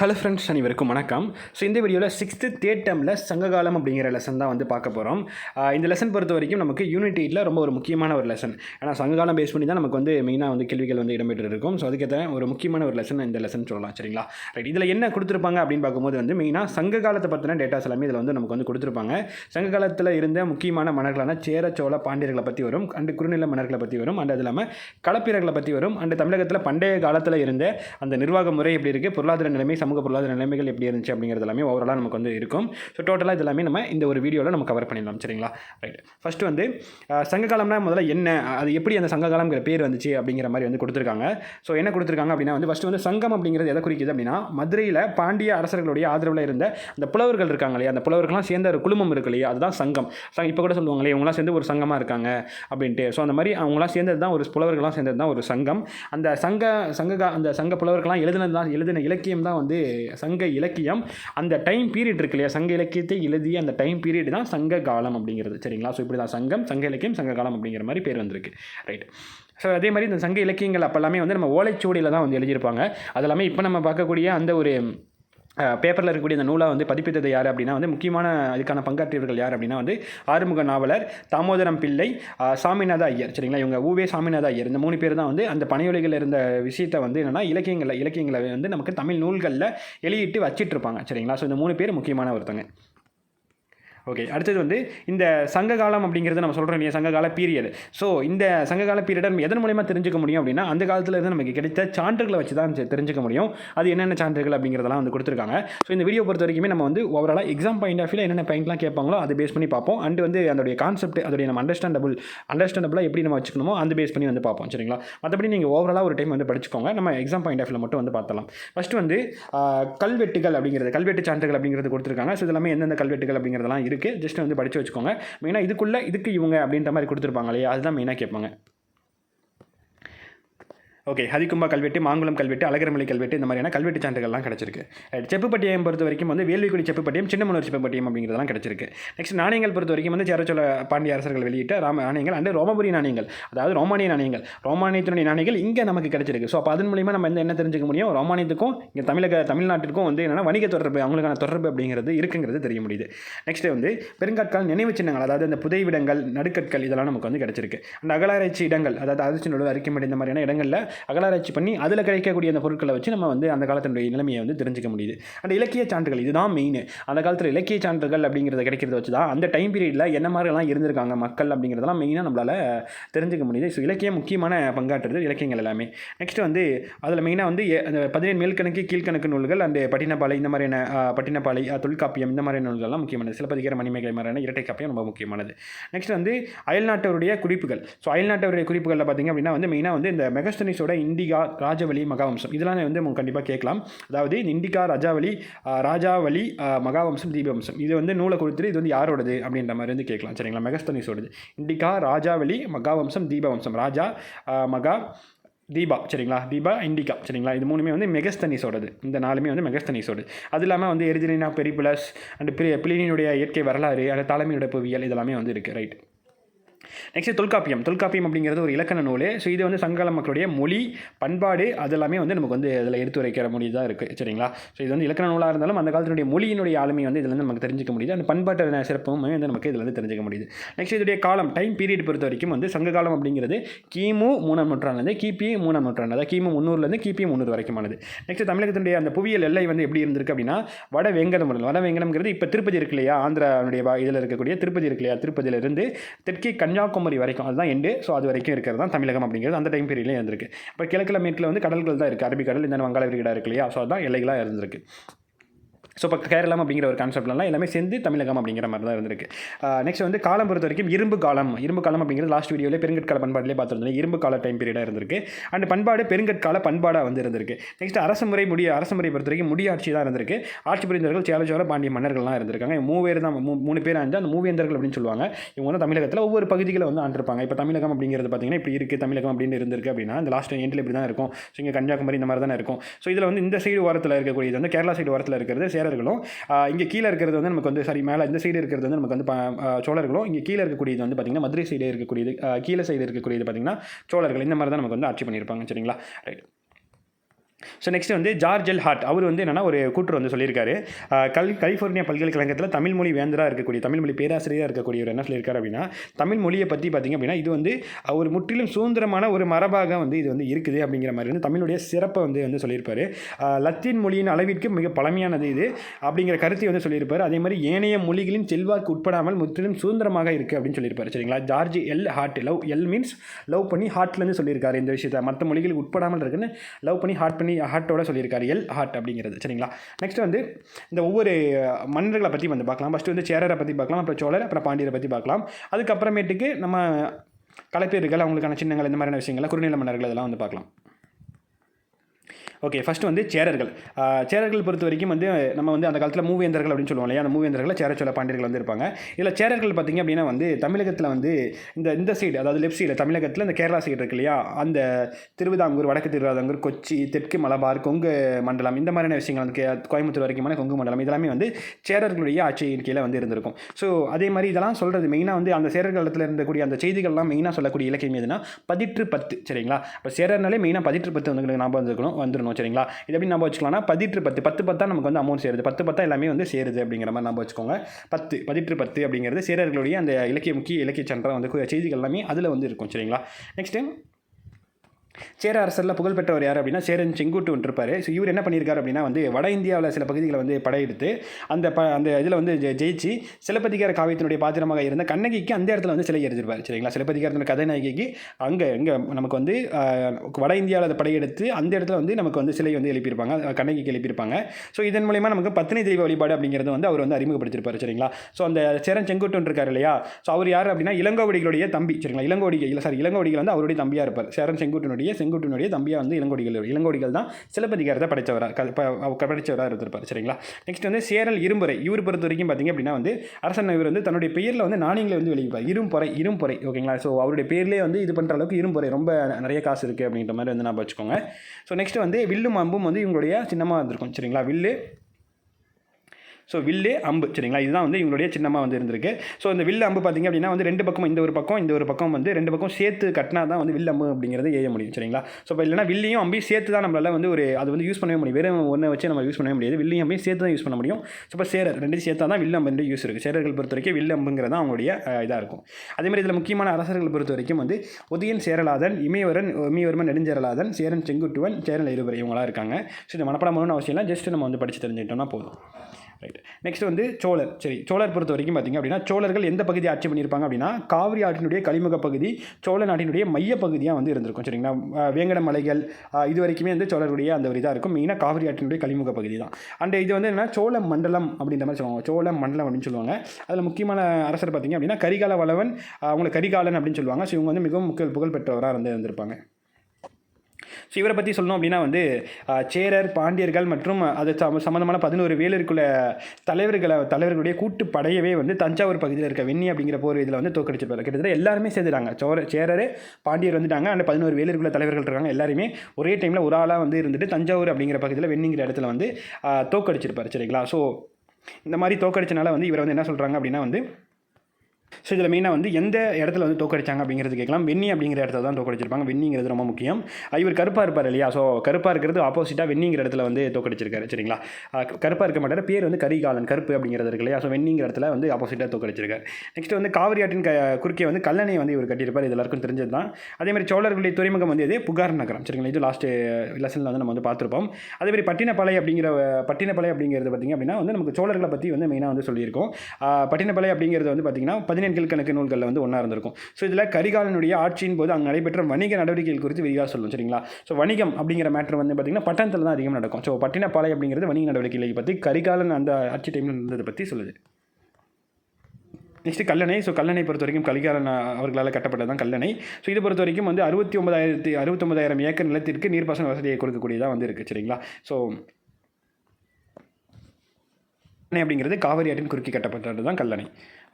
Hello friends அனைவருக்கும் வணக்கம். So இந்த வீடியோவில் சிக்ஸ்த்து தேர்ட் டேமில் சங்ககாலம் அப்படிங்கிற லெசன் தான் வந்து பார்க்க போகிறோம் இந்த லெசன் பொறுத்த வரைக்கும் நமக்கு யூனிட் எயிட்டில் ரொம்ப ஒரு முக்கியமான ஒரு லெசன் ஏன்னா சங்ககாலம் பேஸ் பண்ணி தான் நமக்கு வந்து மெயினாக வந்து கேள்விகள் வந்து இடம்பெற்று இருக்கும். ஸோ அதுக்கேற்ற ஒரு முக்கியமான ஒரு லெசன் இந்த லெசன் சொல்லலாம் சரிங்களா? ரைட் இதில் என்ன கொடுத்துருப்பாங்க அப்படின்னு பார்க்கும்போது வந்து மெயினாக சங்க காலத்தை பற்றின டேட்டாஸ் எல்லாமே இதில் வந்து நமக்கு வந்து கொடுத்துருப்பாங்க. சங்க காலத்தில் இருந்த முக்கியமான மன்னர்களான சேர சோழ பாண்டியர்களை பற்றி வரும். அண்டு குறுநில மன்னர்களை பற்றி வரும். அண்ட் அது இல்லாமல் களப்பிரர்களை பற்றி வரும். அண்டு தமிழகத்தில் பண்டைய காலத்தில் இருந்த அந்த நிர்வாக முறை எப்படி இருக்குது பொருளாதார நிலைமை சமூக பொருளாதார நிலைமைகள் எப்படி இருந்துச்சு அப்படிங்கிறது எல்லாமே ஓவராலாக நமக்கு வந்து இருக்கும். ஸோ டோட்டலாக இது எல்லாமே நம்ம இந்த ஒரு வீடியோவில் நம்ம கவர் பண்ணிடலாம் சரிங்களா? ரைட் ஃபஸ்ட்டு வந்து சங்க காலம்னா முதல்ல என்ன அது எப்படி அந்த சங்க காலம்ங்கிற பேர் வந்துச்சு அப்படிங்கிற மாதிரி வந்து கொடுத்துருக்காங்க. ஸோ என்ன கொடுத்துருக்காங்க அப்படின்னா வந்து ஃபஸ்ட்டு வந்து சங்கம் அப்படிங்கிறது எதை குறிக்குது அப்படின்னா மதுரையில் பாண்டிய அரசர்களுடைய ஆதரவில் இருந்த அந்த புலவர்கள் இருக்காங்க இல்லையா? அந்த புலவர்கள்லாம் சேர்ந்த ஒரு குழுமம் இருக்கு இல்லையா? அதுதான் சங்கம். சங்க இப்போ கூட சொல்லுவாங்களே இவங்களாம் சேர்ந்து ஒரு சங்கமாக இருக்காங்க அப்படின்ட்டு. ஸோ அந்த மாதிரி அவங்களாம் சேர்ந்தது தான் ஒரு புலவர்கள்லாம் சேர்ந்தது தான் ஒரு சங்கம். அந்த சங்க சங்க அந்த சங்க புலவர்கள்லாம் எழுதினது தான் எழுதின இலக்கியம் தான் வந்து சங்க இலக்கியம். அந்த டைம் பீரியட் இருக்கு இல்லையா? சங்க இலக்கியத்தை எழுதிய அந்த டைம் பீரியட் தான் சங்க காலம் அப்படிங்கிறது. சரிங்களா? ஸோ இப்படி தான் சங்கம் சங்க இலக்கியம் சங்க காலம் அப்படிங்கிற மாதிரி பேர் வந்திருக்கு. ரைட் ஸோ அதே மாதிரி இந்த சங்க இலக்கியங்கள் அப்போல்லாமே வந்து நம்ம ஓலைச்சுவடியில் தான் வந்து எழுதியிருப்பாங்க. அது எல்லாமே இப்போ நம்ம பார்க்கக்கூடிய அந்த ஒரு பேப்பரில் இருக்கக்கூடிய அந்த நூலாக வந்து பதிப்பித்தது யார் அப்படின்னா வந்து முக்கியமான அதுக்கான பங்காற்றியவர்கள் யார் அப்படின்னா வந்து ஆறுமுக நாவலர் தாமோதரம் பிள்ளை சாமிநாத ஐயர். சரிங்களா? இவங்க ஊவே சாமிநாத ஐயர். இந்த மூணு பேர் தான் வந்து அந்த பனையொலிகள் இருந்த விஷயத்தை வந்து என்னென்னா இலக்கியங்களில் இலக்கியங்களை வந்து நமக்கு தமிழ் நூல்களில் வெளியிட்டு வச்சிட்டு இருப்பாங்க சரிங்களா? ஸோ இந்த மூணு பேர் முக்கியமான ஒருத்தங்க. ஓகே அடுத்தது வந்து இந்த சங்க காலம் அப்படிங்கிறது நம்ம சொல்கிறோம் இல்லையா சங்ககால பீரியட் ஸோ இந்த சங்ககால பீரியடை நம்ம எதன் மூலயமா தெரிஞ்சுக்க முடியும் அப்படின்னா அந்த காலத்தில் இருந்து நமக்கு கிடைத்த சான்றுகளை வச்சு தான் தெரிஞ்சுக்க முடியும். அது என்னென்ன சான்றுகள் அப்படிங்கிறதெல்லாம் வந்து கொடுத்துருக்காங்க. ஸோ இந்த வீடியோ பொறுத்த வரைக்குமே நம்ம வந்து ஓவராலாக எக்ஸாம் பாயிண்ட் ஆஃப் வியூவில் என்னென்ன பாயிண்ட்லாம் கேட்பாங்களோ அதை பேஸ் பண்ணி பார்ப்போம். அண்ட் வந்து அதோடைய கான்செப்ட் அதோடைய நம்ம அண்டர்ஸ்டாண்டபிள் அண்டர்ஸ்டாண்டபிளாக எப்படி நம்ம வச்சுக்கணுமோ அந்த பேஸ் பண்ணி வந்து பார்ப்போம். சரிங்களா? மற்றபடி நீங்கள் ஓவராலாக ஒரு டைம் வந்து படிச்சுக்கோங்க. நம்ம எக்ஸாம் பாயிண்ட் ஆஃப் வியூவில் மட்டும் வந்து பார்த்தலாம் ஃபஸ்ட்டு வந்து கல்வெட்டுகள் அப்படிங்கிறது கல்வெட்டு சான்றுகள் அப்படிங்கிறது கொடுத்துருக்காங்க. ஸோ இதெல்லாமே எந்தெந்த கல்வெட்டுகள் அப்படிங்கிறதெல்லாம் இருக்குது ஜஸ்ட் வந்து படித்து வச்சுக்கோங்க. மெயினாக இதுக்குள்ளே இதுக்கு இவங்க அப்படின்ற மாதிரி கொடுத்துருப்பாங்க இல்லையா? அதுதான் மெயினாக கேட்பாங்க. ஓகே ஹதிக்கும்பா கல்வெட்டு மாங்குளம் கல்வெட்டு அழகரமலை கல்வெட்டு இந்த மாதிரியான கல்வெட்டு சான்றுகள்லாம் கிடச்சிருக்கு. செப்புப்பட்டியம் பொறுத்த வரைக்கும் வந்து வேள்விக்குடி செப்புப்பட்டியம் சின்னமனூர் செப்புப்பட்டியம் அப்படிங்கிறதெல்லாம் கிடச்சிருக்கு. நெக்ஸ்ட் நாணயங்கள் பொறுத்த வரைக்கும் வந்து சேரச்சோழ பாண்டிய அரசர்கள் வெளியிட்ட ராம நாணயங்கள் அண்டு ரோமபுரி நாணயங்கள் அதாவது ரோமானிய நாணயங்கள். ரோமானியத்தினுடைய நாணயங்கள் இங்கே நமக்கு கிடச்சிருக்கு. ஸோ அப்போ அதன் மூலியமாக நம்ம வந்து என்ன தெரிஞ்சுக்க முடியும்? ரோமானியத்துக்கும் இங்கே தமிழக தமிழ்நாட்டிற்கும் வந்து என்னென்னா வணிக தொடர்பு அவங்களுக்கான தொடர்பு அப்படிங்கிறது இருக்குங்கிறது தெரிய முடியுது. நெக்ஸ்ட் வந்து பெருங்காட்கால் நினைவு சின்னங்கள் அதாவது இந்த புதைவிடங்கள் நடுக்கற்கள் இதெல்லாம் நமக்கு வந்து கிடச்சிருக்கு. அந்த அகலாராய்ச்சி இடங்கள் அதாவது அதிர்ச்சினோட அறிக்கை இந்த மாதிரியான இடங்களில் அகலாராய்ச்சி பண்ணி அதில் கிடைக்கக்கூடிய அந்த பொருட்களை வச்சு நம்ம வந்து அந்த காலத்தினுடைய நிலைமையை வந்து தெரிஞ்சுக்க முடியுது. அந்த இலக்கிய சான்றுகள் இதுதான் மெயின் அந்த காலத்தில் இலக்கிய சான்றுகள் அப்படிங்கிறத கிடைக்கிறத வச்சு தான் அந்த டைம் பீரியடில் என்ன மாதிரிலாம் இருந்திருக்காங்க மக்கள் அப்படிங்கிறதெல்லாம் மெயினாக நம்மளால் தெரிஞ்சுக்க முடியுது. ஸோ இலக்கியம் முக்கியமான பங்காற்றுறது இலக்கியங்கள் எல்லாமே. நெக்ஸ்ட் வந்து அதில் மெயினாக வந்து அந்த பதினேழு மேல்கணக்கு கீழ்கணக்கு நூல்கள் அந்த பட்டினப்பாலை இந்த மாதிரியான பட்டினப்பாலை தொல்காப்பியம் இந்த மாதிரியான நூல்கள்லாம் முக்கியமானது. சிலப்பதிகார மணிமேகலை மாதிரியான இரட்டை காப்பியம் ரொம்ப முக்கியமானது. நெக்ஸ்ட் வந்து அயல்நாட்டவருடைய குறிப்புகள். ஸோ அயல்நாட்டவருடைய குறிப்புகளில் பார்த்தீங்க அப்படின்னா வந்து மெயினாக வந்து இந்த மெகஸ்தனிஸோட இண்டிகா ராஜவலி மகாவம்சம். இதெல்லாம் வந்து கண்டிப்பாக கேட்கலாம். அதாவது இந்த இண்டிகா ராஜாவலி ராஜாவளி ராஜாவலி மகாவம்சம் தீபவம்சம். இது வந்து நூலை கொடுத்துட்டு இது வந்து யாரோடது அப்படின்ற மாதிரி வந்து கேட்கலாம். சரிங்களா? மெகஸ்தனிஸோடது. இண்டிகா ராஜாவலி மகாவம்சம் தீபவம்சம். ராஜா மகா தீபா. சரிங்களா? தீபா இண்டிகா. சரிங்களா? இது மூணுமே வந்து மெகஸ்தனிஸோடது. இந்த நாலுமே வந்து மெகஸ்தனிஸோடு. அது இல்லாமல் வந்து எரிஜினா பெரிபுலஸ் அண்ட் பிளினியுடைய இயற்கை வரலாறு அந்த தலைமையுடைய புவியியல் இதெல்லாமே வந்து இருக்குது ரைட். நெக்ஸ்ட் தொல்காப்பியம். தொல்காப்பியம் அப்படிங்கிறது ஒரு இலக்கண நூல். ஸோ இது வந்து சங்ககால மக்களுடைய மொழி பண்பாடு அதெல்லாமே வந்து நமக்கு வந்து இதில் எடுத்து வைக்கிற மொழி தான் இருக்குது சரிங்களா? ஸோ இது வந்து இலக்கண நூலாக இருந்தாலும் அந்த காலத்தினுடைய மொழியினுடைய ஆளுமை வந்து இதில் வந்து நமக்கு தெரிஞ்சிக்க முடியுது. அந்த பண்பாட்டு சிறப்புமே வந்து நமக்கு இதில் வந்து தெரிஞ்சுக்க முடியுது. நெக்ஸ்ட் இதோடைய காலம் டைம் பீரியட் பொறுத்த வரைக்கும் வந்து சங்க காலம் அப்படிங்கிறது கிமு மூணாம் நூற்றாண்டுலேருந்து கிபி மூணாம் நூற்றாண்டு அதாவது கிமு முந்நூறுலேருந்து கிபி முந்நூறு வரைக்குமானது. நெக்ஸ்ட் தமிழகத்தினுடைய அந்த புவியியல் எல்லை வந்து எப்படி இருந்திருக்கு அப்படின்னா வட வேங்கடம் வட வேங்கடம்ங்கிறது இப்போ திருப்பதி இருக்கு இல்லையா? ஆந்திராவுடைய இதில் இருக்கக்கூடிய திருப்பதி இருக்கு இல்லையா? திருப்பதியிலிருந்து தெற்கே கன்னியாகுமரி வரைக்கும். அதுதான் எண்டு. ஸோ அது வரைக்கும் இருக்கிறது தான் தமிழகம் அப்படிங்கிறது அந்த டைம் பீரியட்லேயே இருந்திருக்கு. இப்போ கிழக்கில் மேற்கில் வந்து கடல்கள் தான் இருக்குது அரபிக்கடல் இந்த வங்காள விரிகடா இருக்கு இல்லையா? ஸோ அதுதான் எல்லைகளாக இருந்திருக்கு. ஸோ இப்போ கேரளம் அப்படிங்கிற ஒரு கான்செப்ட்லாம் எல்லாமே சேர்ந்து தமிழகம் அப்படிங்கிற மாதிரி தான் இருந்திருக்கு. நெக்ஸ்ட் வந்து காலம் பொறுத்த வரைக்கும் இரும்பு காலம். இரும்பு காலம் அப்படிங்கிறது லாஸ்ட் வீடியோவில் பெருங்கற்கால பண்பாட்டிலே பார்த்துருந்தோம். இரும்பு கால டைம் பீரியடாக இருந்திருக்கு. அண்ட் பண்பாடு பெருங்கற்கால பண்பாடாக வந்து இருந்திருக்கு. நெக்ஸ்ட் அரசு முறை முடிய அரசு முறை பொறுத்த வரைக்கும் முடியாட்சி தான் இருந்திருக்கு. ஆட்சி புரிந்தவர்கள் சேல பாண்டிய மன்னர்கள்லாம் இருந்திருக்காங்க. மூவேர் தான் மூ- மூணு பேர் வந்து அந்த மூவேந்தர்கள் அப்படின்னு சொல்லுவாங்க. இவங்க வந்து தமிழகத்தில் ஒவ்வொரு பகுதிகளில் வந்து ஆண்டிருப்பாங்க. இப்போ தமிழகம் அப்படிங்கிறது பார்த்தீங்கன்னா இப்படி இருக்குது தமிழகம் அப்படின்னு இருந்திருக்கு அப்படின்னா அந்த லாஸ்ட் எண்டில் இப்படி தான் இருக்கும். ஸோ இங்கே கன்னியாகுமரி இந்த மாதிரி தானே இருக்கும். ஸோ இதில் வந்து இந்த சைடு ஓரத்தில் இருக்கக்கூடியது வந்து கேரளா சைடு ஓரத்தில் இருக்கிறது சேரர்களும் இங்கே கீழே இருக்கிறது வந்து நமக்கு வந்து சாரி மேலே இந்த சைடு இருக்கிறது வந்து நமக்கு வந்து சோழர்களும் இங்கே கீழே இருக்கக்கூடியது வந்து பார்த்திங்கன்னா மதுரை சைடு இருக்கக்கூடியது கீழே சைடு இருக்கக்கூடியது பார்த்திங்கன்னா சோழர்கள். இந்த மாதிரி தான் நமக்கு வந்து ஆட்சி பண்ணியிருப்பாங்க சரிங்களா? ரைட் ஸோ நெக்ஸ்ட் வந்து ஜார்ஜ் எல் ஹார்ட். அவர் வந்து என்னென்னா ஒரு கூற்று வந்து சொல்லியிருக்காரு. கல் கலிஃபோர்னியா பல்கலைக்கழகத்தில் தமிழ் மொழி வேந்தராக இருக்கக்கூடிய தமிழ் மொழி பேராசிரியராக இருக்கக்கூடியவர் என்ன சொல்லியிருக்காரு அப்படின்னா தமிழ் மொழியை பற்றி பார்த்திங்க அப்படின்னா இது வந்து ஒரு முற்றிலும் சுதந்திரமான ஒரு மரபாக வந்து இது வந்து இருக்குது அப்படிங்கிற மாதிரி வந்து தமிழுடைய சிறப்பை வந்து வந்து சொல்லியிருப்பார். லத்தீன் மொழியின் அளவிற்கு மிக பழமையானது இது அப்படிங்கிற கருத்தை வந்து சொல்லியிருப்பார். அதே மாதிரி ஏனைய மொழிகளின் செல்வாக்கு உட்படாமல் முற்றிலும் சுதந்திரமாக இருக்குது அப்படின்னு சொல்லியிருப்பாரு. சரிங்களா? George L Hart love L means love பண்ணி ஹார்ட்லேருந்து சொல்லியிருக்காரு இந்த விஷயத்தை. மற்ற மொழிகளுக்கு உட்படாமல் இருக்குன்னு லவ் பண்ணி ஹார்ட் பண்ணி ஹார்ட்டோட சொல்லியிருக்காரு. எல் ஹார்ட் அப்படிங்கிறது. சரிங்களா? நெக்ஸ்ட் வந்து இந்த ஒவ்வொரு மன்னர்களை பற்றி வந்து பார்க்கலாம். ஃபஸ்ட்டு வந்து சேரரை பற்றி பார்க்கலாம். அப்புறம் சோழர் அப்புறம் பாண்டியரை பற்றி பார்க்கலாம். அதுக்கப்புறமேட்டுக்கு நம்ம கலைப்பேர்கள் அவங்களுக்கான சின்னங்கள் இந்த மாதிரியான விஷயங்களை குறுநில மன்னர்கள் இதெல்லாம் வந்து பார்க்கலாம். ஓகே ஃபஸ்ட்டு வந்து சேரர்கள். சேரர்கள் பொறுத்த வரைக்கும் வந்து நம்ம வந்து அந்த காலத்தில் மூவேந்தர்கள் அப்படின்னு சொல்லுவோம் இல்லையா? அந்த மூவேந்தர்களில் சேரச்சோழ பாண்டியர்கள் வந்து இருப்பாங்க. இதில் சேரர்கள் பார்த்திங்க அப்படின்னா வந்து தமிழகத்தில் வந்து இந்த இந்த சைடு அதாவது லெஃப்ட் சைடு தமிழகத்தில் இந்த கேரளா சைடு இருக்கு இல்லையா? அந்த திருவிதாங்கூர் வடக்கு திருவிதாங்கூர் கொச்சி தெற்கு மலபார் கொங்கு மண்டலம் இந்த மாதிரியான விஷயங்கள் வந்து கே- கோயம்புத்தூர் வரைக்குமான கொங்கு மண்டலம் இதெல்லாமே வந்து சேரர்களுடைய ஆட்சியின் கீழே வந்து இருந்திருக்கும். ஸோ அதே மாதிரி இதெல்லாம் சொல்கிறது மெயினாக வந்து அந்த சேரர்கள் காலத்தில் இருந்தக்கூடிய அந்த செய்திகள்லாம் மெயினாக சொல்லக்கூடிய இலக்கியம் எதுனா பதிற்று பத்து சரிங்களா? இப்போ சேரர்னாலே மெயினாக பதிற்று பத்து வந்து ஞாபகம் வந்துருக்கணும் வந்துடணும் சரிங்களா? இது எப்படி நம்ம வச்சுக்கலாம்னா பதிற்று பத்து. பத்து பத்தா நமக்கு வந்து அமௌண்ட் சேருது. பத்து பத்தா எல்லாமே வந்து சேருது அப்படிங்கிற மாதிரி நம்ம வச்சுக்கோங்க. பத்து பதிற்று பத்து அப்படிங்கிறது சேரர்களுடைய அந்த இலக்கிய முக்கிய இலக்கிய சன்றம் வந்து செய்திகள் எல்லாமே அதில் வந்து இருக்கும் சரிங்களா? நெக்ஸ்ட்டு சேர அரசரில் புகழ்பெற்றவர் யார் அப்படின்னா சேரன் செங்குட்டுவன் இருப்பார் ஸோ இவர் என்ன பண்ணியிருக்காரு அப்படின்னா வந்து வட இந்தியாவில் சில பகுதிகளை வந்து படையெடுத்து அந்த ப அந்த இதில் வந்து ஜெ- ஜெயிச்சு சிலப்பதிகார காவியத்தினுடைய பாத்திரமாக இருந்த கண்ணகிக்கு அந்த இடத்துல வந்து சிலை எரிஞ்சிருப்பார். சரிங்களா? சிலப்பதிகாரத்தினுடைய கதாநாயகிக்கு அங்கே இங்கே நமக்கு வந்து வட இந்தியாவில் அதை படையெடுத்து அந்த இடத்துல வந்து நமக்கு வந்து சிலை வந்து எழுப்பியிருப்பாங்க. கண்ணகிக்கு எழுப்பியிருப்பாங்க. ஸோ இதன் மூலயமா நமக்கு பத்தினி தெய்வ வழிபாடு அப்படிங்கிறது வந்து அவர் வந்து அறிமுகப்படுத்திருப்பார். சரிங்களா? ஸோ அந்த சேரன் செங்குட்டுன்னு இருக்கார் இல்லையா? ஸோ அவர் யார் அப்படின்னா இளங்கோவடிகளுடைய தம்பி. சரிங்களா? இளங்கோடிகள் இல்லை சார் இளங்கோடிகள் வந்து அவருடைய தம்பியாக இருப்பார். சேரன் செங்குட்டுவனுடைய செங்குட்டினுடைய தம்பியாக வந்து இளங்கோடிகள். இளங்கோடிகள் தான் சிலப்பதிகாரத்தை படைத்தவராக படைத்தவராக இருந்திருப்பார். சரிங்களா? நெக்ஸ்ட் வந்து சேரல் இரும்புரை இவர் பொறுத்த வரைக்கும் பார்த்தீங்க அப்படின்னா வந்து அரசன் இவர் வந்து தன்னுடைய பெயரில் வந்து நாணயங்களை வந்து வெளியிப்பார். இரும்புரை இரும்புரை ஓகேங்களா ஸோ அவருடைய பேர்லேயே வந்து இது பண்ணுற அளவுக்கு இரும்புரை ரொம்ப நிறைய காசு இருக்குது அப்படின்ற மாதிரி வந்து நான் வச்சுக்கோங்க. ஸோ நெக்ஸ்ட் வந்து வில்லும் அம்பும் வந்து இவங்களுடைய சின்னமாக இருந்திருக்கும் சரிங்களா? வில்லு ஸோ வில்லு அம்பு சரிங்களா? இதுதான் வந்து இவங்களுடைய சின்னமாக வந்து இருந்திருக்கு. ஸோ இந்த வில்லு அம்பு பார்த்தீங்க அப்படின்னா வந்து ரெண்டு பக்கம் இந்த ஒரு பக்கம் இந்த ஒரு பக்கம் வந்து ரெண்டு பக்கம் சேர்த்து கட்டினா தான் வந்து வில் அம்பு அப்படிங்கிறது ஏய முடியும் சரிங்களா? ஸோ இப்போ இல்லைனா வில்லையும் அம்பையும் சேர்த்து தான் நம்மளால் வந்து ஒரு அது வந்து யூஸ் பண்ணவே முடியும். வெறும் ஒன்றை வச்சு நம்ம யூஸ் பண்ணவே முடியாது. வில்லையும் அம்பையும் சேர்த்து தான் யூஸ் பண்ண முடியும். ஸோ இப்போ சேரர் ரெண்டையும் சேர்த்தா தான் வில் அம்பு யூஸ் இருக்குது சேரர்கள் பொறுத்த வரைக்கும் வில் அம்புங்கிறது தான் அவங்களுடைய இதாக இருக்கும். அதேமாதிரி இதில் முக்கியமான அரசர்கள் பொறுத்த வரைக்கும் வந்து உதயன் சேரலாதன் இமயவரன் இமயவர்மன் நெடுஞ்சேரலாதன் சேரன் செங்குட்டுவன் சேரன் இருவர் இவங்களாம் இருக்காங்க. ஸோ இந்த மனப்படம் அவசியம் இல்லை. ஜஸ்ட் நம்ம வந்து படித்து தெரிஞ்சுக்கிட்டோம்னா போதும். ரைட் நெக்ஸ்ட் வந்து சோழர். சரி சோழர் பொறுத்த வரைக்கும் பார்த்தீங்க அப்படின்னா சோழர்கள் எந்த பகுதி ஆட்சி பண்ணியிருப்பாங்க அப்படின்னா காவிரி ஆற்றினுடைய கலிமுக பகுதி சோழ நாட்டினுடைய மைய பகுதியாக வந்து இருந்திருக்கும் சரிங்களா? வேங்கட மலைகள் இது வரைக்குமே வந்து சோழருடைய அந்த ஒரு இதாக இருக்கும். மெயினாக காவிரி ஆற்றினுடைய கலிமுக பகுதி தான். அண்ட் இது வந்து என்னென்னா சோழ மண்டலம் அப்படின்ற மாதிரி சொல்லுவாங்க. சோழ மண்டலம் அப்படின்னு சொல்லுவாங்க. அதில் முக்கியமான அரசர் பார்த்தீங்க அப்படின்னா கரிகால வளவன் அவங்களை கரிகாலன் அப்படின்னு சொல்லுவாங்க. ஸோ இவங்க வந்து மிகவும் முக்கிய புகழ் பெற்றவராக வந்து இருந்திருப்பாங்க. ஸோ இவரை பற்றி சொல்லணும் அப்படின்னா வந்து சேரர் பாண்டியர்கள் மற்றும் அது சம்மந்தமான பதினோரு வேலருக்குள்ள தலைவர்களை தலைவர்களுடைய கூட்டு படையவே வந்து தஞ்சாவூர் பகுதியில் இருக்க வெண்ணி அப்படிங்கிற போர் இதில் வந்து தோக்கடிச்சிருப்பார் கிட்டத்தட்ட எல்லாருமே சேர்ந்துட்டாங்க. சோர சேரர் பாண்டியர் வந்துட்டாங்க. அந்த பதினோரு வேலருக்குள்ள தலைவர்கள் இருக்காங்க. எல்லாருமே ஒரே டைமில் ஒரு ஆளாக வந்து இருந்துட்டு தஞ்சாவூர் அப்படிங்கிற பகுதியில் வெண்ணிங்கிற இடத்துல வந்து தோக்கடிச்சிருப்பார் சரிங்களா? ஸோ இந்த மாதிரி தோக்கடிச்சனால வந்து இவர் வந்து என்ன சொல்கிறாங்க அப்படின்னா வந்து ஸோ இதில் மெயினாக வந்து எந்த இடத்துல வந்து தோக்கடிச்சாங்க அப்படிங்கிறது கேட்கலாம். வெண்ணி அப்படிங்கிற இடத்துல தான் தோக்கடிச்சிருப்பாங்க வெண்ணிங்கிறது ரொம்ப முக்கியம். இவர் கருப்பாக இருப்பார் இல்லையா? ஸோ கருப்பாக இருக்கிறது ஆப்போசிட்டாக வெண்ணிங்கிற இடத்துல வந்து தோக்கடிச்சிருக்காரு சரிங்களா? கருப்பாக இருக்க மாட்டார். பேர் வந்து கரிகாலன் கருப்பு அப்படிங்கிறது இருக்கு இல்லையா? ஸோ வெண்ணிங்கிற இடத்துல வந்து ஆப்போசிட்டாக தோக்கடிச்சிருக்காரு நெக்ஸ்ட் வந்து காவிரி ஆற்றின் க குறுக்கே வந்து கல்லணை வந்து இவர் கட்டியிருப்பார். இது எல்லாருக்கும் தெரிஞ்சது தான் அதேமாதிரி சோழர்களுடைய துறைமுகம் வந்து இது புகார் நகரம். சரிங்களா? இது லாஸ்ட் லெசனில் வந்து நம்ம வந்து பார்த்துருப்போம். அதே மாதிரி பட்டினப்பாலை அப்படிங்கிற பட்டினப்பாலை அப்படிங்கிறது பார்த்திங்க அப்படின்னா வந்து நமக்கு சோழர்களை பற்றி வந்து மெயினாக வந்து சொல்லியிருக்கோம். பட்டினப்பாளை பட்டினப்பாலை அப்படிங்கிறது வந்து பார்த்திங்கன்னா பதினெண்கள் கணக்கு நூல்களில் வந்து ஒன்றா இருந்திருக்கும். ஸோ இதில் கரிகாலனுடைய ஆட்சியின் போது அங்கே நடைபெற்ற வணிக நடவடிக்கைகள் குறித்து விரிவாக சொல்லும் சரிங்களா? ஸோ வணிகம் அப்படிங்கிற மேட்ரு வந்து பார்த்திங்கன்னா பட்டணத்தில் தான் அதிகம் நடக்கும். ஸோ பட்டினப்பாலை அப்படிங்கிறது வணிக நடவடிக்கைகளை பற்றி கரிகாலன் அந்த ஆட்சி டைமில் இருந்ததை பற்றி சொல்லுது. நெக்ஸ்ட் கல்லணை. ஸோ கல்லணை பொறுத்த வரைக்கும் கலிகாலன் அவர்களால் கட்டப்பட்டது தான் கல்லணை. ஸோ இது பொறுத்த வரைக்கும் வந்து அறுபத்தி ஒன்பதாயிரத்தி அறுபத்தொம்பதாயிரம் ஏக்கர் நிலத்திற்கு நீர்ப்பாசன வசதியை கொடுக்கக்கூடியதாக வந்து இருக்குது சரிங்களா? ஸோ கல்லணை அப்படிங்கிறது காவிரி ஆற்றின் குறுக்கி கட்டப்பட்டது தான் கல்லணை.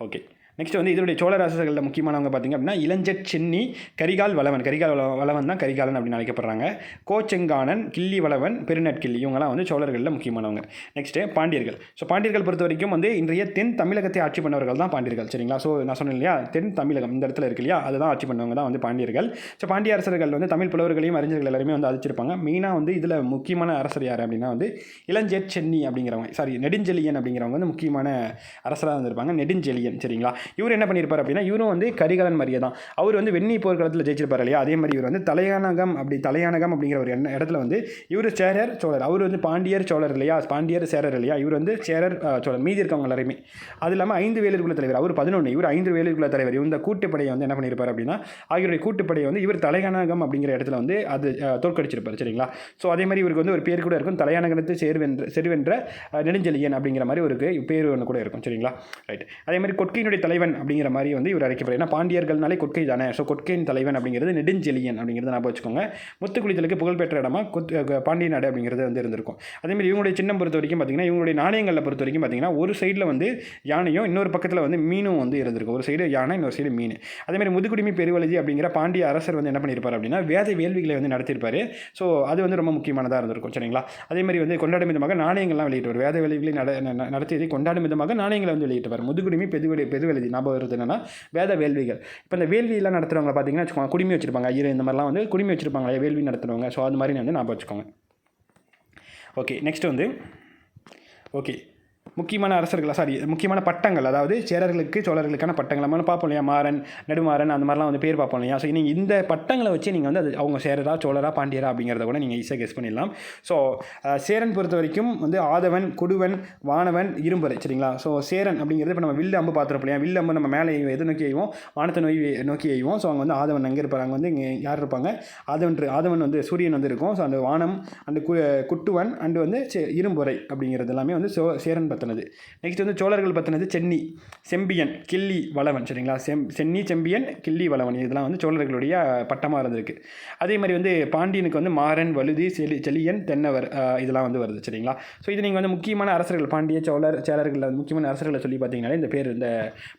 ஓகே நெக்ஸ்ட் வந்து இதனுடைய சோழ அரசர்களில் முக்கியமானவங்க பார்த்திங்க அப்படின்னா இளஞ்செட் சென்னி கரிகால் வளவன். கரிகால் வள வளவன் தான் கரிகாலன் அப்படின்னு அழைக்கப்படுறாங்க. கோச்செங்கானன் கிள்ளி வளவன் பெருநட்கிள்ளி இவங்கெல்லாம் வந்து சோழர்களில் முக்கியமானவங்க. நெக்ஸ்ட்டு பாண்டியர்கள். ஸோ பாண்டியர்கள் பொறுத்த வரைக்கும் வந்து இன்றைய தென் தமிழகத்தை ஆட்சி பண்ணவர்கள் தான் பாண்டியர்கள் சரிங்களா? ஸோ நான் சொன்னேன் இல்லையா? தென் தமிழகம் இந்த இடத்துல இருக்கு இல்லையா? அதுதான் ஆட்சி பண்ணவங்க தான் வந்து பாண்டியர்கள். ஸோ பாண்டிய அரசர்கள் வந்து தமிழ் புலவர்களையும் அறிஞர்கள் எல்லாருமே வந்து அழிச்சிருப்பாங்க மெயினாக வந்து இதில் முக்கியமான அரசர் யார் அப்படின்னா வந்து இளஞ்செட் சென்னி அப்படிங்கிறவங்க சாரி நெடுஞ்செழியன் அப்படிங்கிறவங்க வந்து முக்கியமான அரசராக இருந்திருப்பாங்க. நெடுஞ்செழியன் சரிங்களா? இவர் என்ன பண்ணியிருப்பார் அப்படின்னா இவரும் வந்து கரிகாலன் மாதிரியே தான் அவர் வந்து வெண்ணி போர்க்களத்தில் ஜெயிச்சிருப்பார் இல்லையா? அதே மாதிரி இவர் வந்து தலையானகம் அப்படி தலையானகம் அப்படிங்கிற ஒரு இடத்துல வந்து இவர் சேரர் சோழர். அவர் வந்து பாண்டியர் சோழர் இல்லையா? பாண்டியர் சேரர் இல்லையா? இவர் வந்து சேரர் சோழர். மீதி இருக்கவங்க எல்லாருமே அது இல்லாமல் ஐந்து வேலூர் தலைவர் அவர் பதினொன்று இவர் ஐந்து வேலூர் தலைவர். தலைவர் இந்த கூட்டுப்படையை வந்து என்ன பண்ணியிருப்பார் அப்படின்னா ஆகியோருடைய கூட்டுப்படையை வந்து இவர் தலையானகம் அப்படிங்கிற இடத்துல வந்து அது தோற்கடிச்சிருப்பார் சரிங்களா? ஸோ அதே மாதிரி இவருக்கு வந்து ஒரு பேர் கூட இருக்கும். தலையானகத்து சேர்வென்ற செருவென்ற நெடுஞ்செழியன் அப்படிங்கிற மாதிரி ஒரு பேர் ஒன்று கூட இருக்கும் சரிங்களா? ரைட் அதே மாதிரி கொட்கையினுடைய தலைவன் அப்படிங்கிற மாதிரி வந்து இவர் அழைக்கப்படுறார் ஏன்னா பாண்டியர்கள்னாலே கொட்கை தானே. ஸோ கொட்கையின் தலைவன் அப்படிங்கிறது நெடுஞ்செழியன் அப்படிங்கிறத நான் வச்சுக்கோங்க. முத்துக்குளித்தலுக்கு புகழ்பெற்ற இடமா? கொத் பாண்டிய நாடு அப்படிங்கிறது வந்து இருந்திருக்கும். அதேமாதிரி இவங்களுடைய சின்னம் பொறுத்த வரைக்கும் பார்த்தீங்கன்னா இவங்களுடைய நாணயங்களை பொறுத்த வரைக்கும் பார்த்தீங்கன்னா ஒரு சைடில் வந்து யானையும் இன்னொரு பக்கத்தில் வந்து மீனும் வந்து இருந்திருக்கும். ஒரு சைடு யானை இன்னொரு சைடு மீன். அதே மாதிரி முதுகுடிமை பெருவழுதி அப்படிங்கிற பாண்டிய அரசர் வந்து என்ன பண்ணியிருப்பார் அப்படின்னா வேத வேள்விகளை வந்து நடத்தியிருப்பார். ஸோ அது வந்து ரொம்ப முக்கியமானதாக இருந்திருக்கும் சரிங்களா? அதேமாதிரி வந்து கொண்டாடும் விதமாக நாணயங்கள்லாம் வெளியிட்டுவார். வேத வேள்விகளை நட நடத்தியதை கொண்டாடும் விதமாக நாணயங்களை வந்து வெளியிட்டுவார். முதுகுடிமை பெதுவெளி பெதுவெழுதி ஞாபகம் வருது என்னன்னா வேத வேள்விகள். இப்போ இந்த வேள்வியெல்லாம் நடத்துறவங்க பார்த்தீங்கன்னா வச்சுக்கோங்க குடிமை வச்சிருப்பாங்க. ஐயர் இந்த மாதிரிலாம் வந்து குடிமை வச்சிருப்பாங்க வேள்வி நடத்துறவங்க. ஸோ அது மாதிரி வந்து ஞாபகம் வச்சுக்கோங்க. ஓகே நெக்ஸ்ட் வந்து ஓகே முக்கியமான அரசர்கள்? சாரி முக்கியமான பட்டங்கள் அதாவது சேரர்களுக்கு சோழர்களுக்கான பட்டங்கள். நம்ம பார்ப்போம் இல்லையா? மாறன் நெடுமாறன் அந்த மாதிரிலாம் வந்து பேர் பார்ப்போம் இல்லையா? ஸோ நீங்கள் இந்த பட்டங்களை வச்சு நீங்கள் வந்து அது அவங்க சேரரா சோழரா பாண்டியரா அப்படிங்கிறத கூட நீங்கள் ஈஸியாக கெஸ் பண்ணிடலாம். ஸோ சேரன் பொறுத்த வரைக்கும் வந்து ஆதவன் கொடுவன் வானவன் இரும்பறை சரிங்களா? ஸோ சேரன் அப்படிங்கிறது இப்போ நம்ம வில்லு அம்பு பார்த்துருப்போம் இல்லையா? வில்லு அம்பு நம்ம மேலே எது நோக்கி ஐவோம் வானத்தை நோய் நோக்கி ஐவோம் ஸோ அவங்க வந்து ஆதவன் அங்கே இருப்பார். அங்கே வந்து இங்கே யார் இருப்பாங்க? ஆதவன் ஆதவன் வந்து சூரியன் வந்து இருக்கும். ஸோ அந்த வானம் அந்த கு குட்டுவன் அண்டு வந்து சே- இரும்புரை அப்படிங்கிறது எல்லாமே வந்து சோ சேரன் பற்றினது நெக்ஸ்ட் வந்து சோழர்கள் பற்றினது சென்னி செம்பியன் கிள்ளி வளவன் சரிங்களா? செம் சென்னி செம்பியன் கிள்ளி வளவன் இதெல்லாம் வந்து சோழர்களுடைய பட்டமாக இருந்திருக்கு. அதே மாதிரி வந்து பாண்டியனுக்கு வந்து மாறன் வழுதி செலி செலியன் தென்னவர் இதெல்லாம் வந்து வருது சரிங்களா? ஸோ இது நீங்கள் வந்து முக்கியமான அரசர்கள் பாண்டிய சோழர் சேலர்களில் வந்து முக்கியமான அரசர்களை சொல்லி பார்த்தீங்கன்னா இந்த பேர் இந்த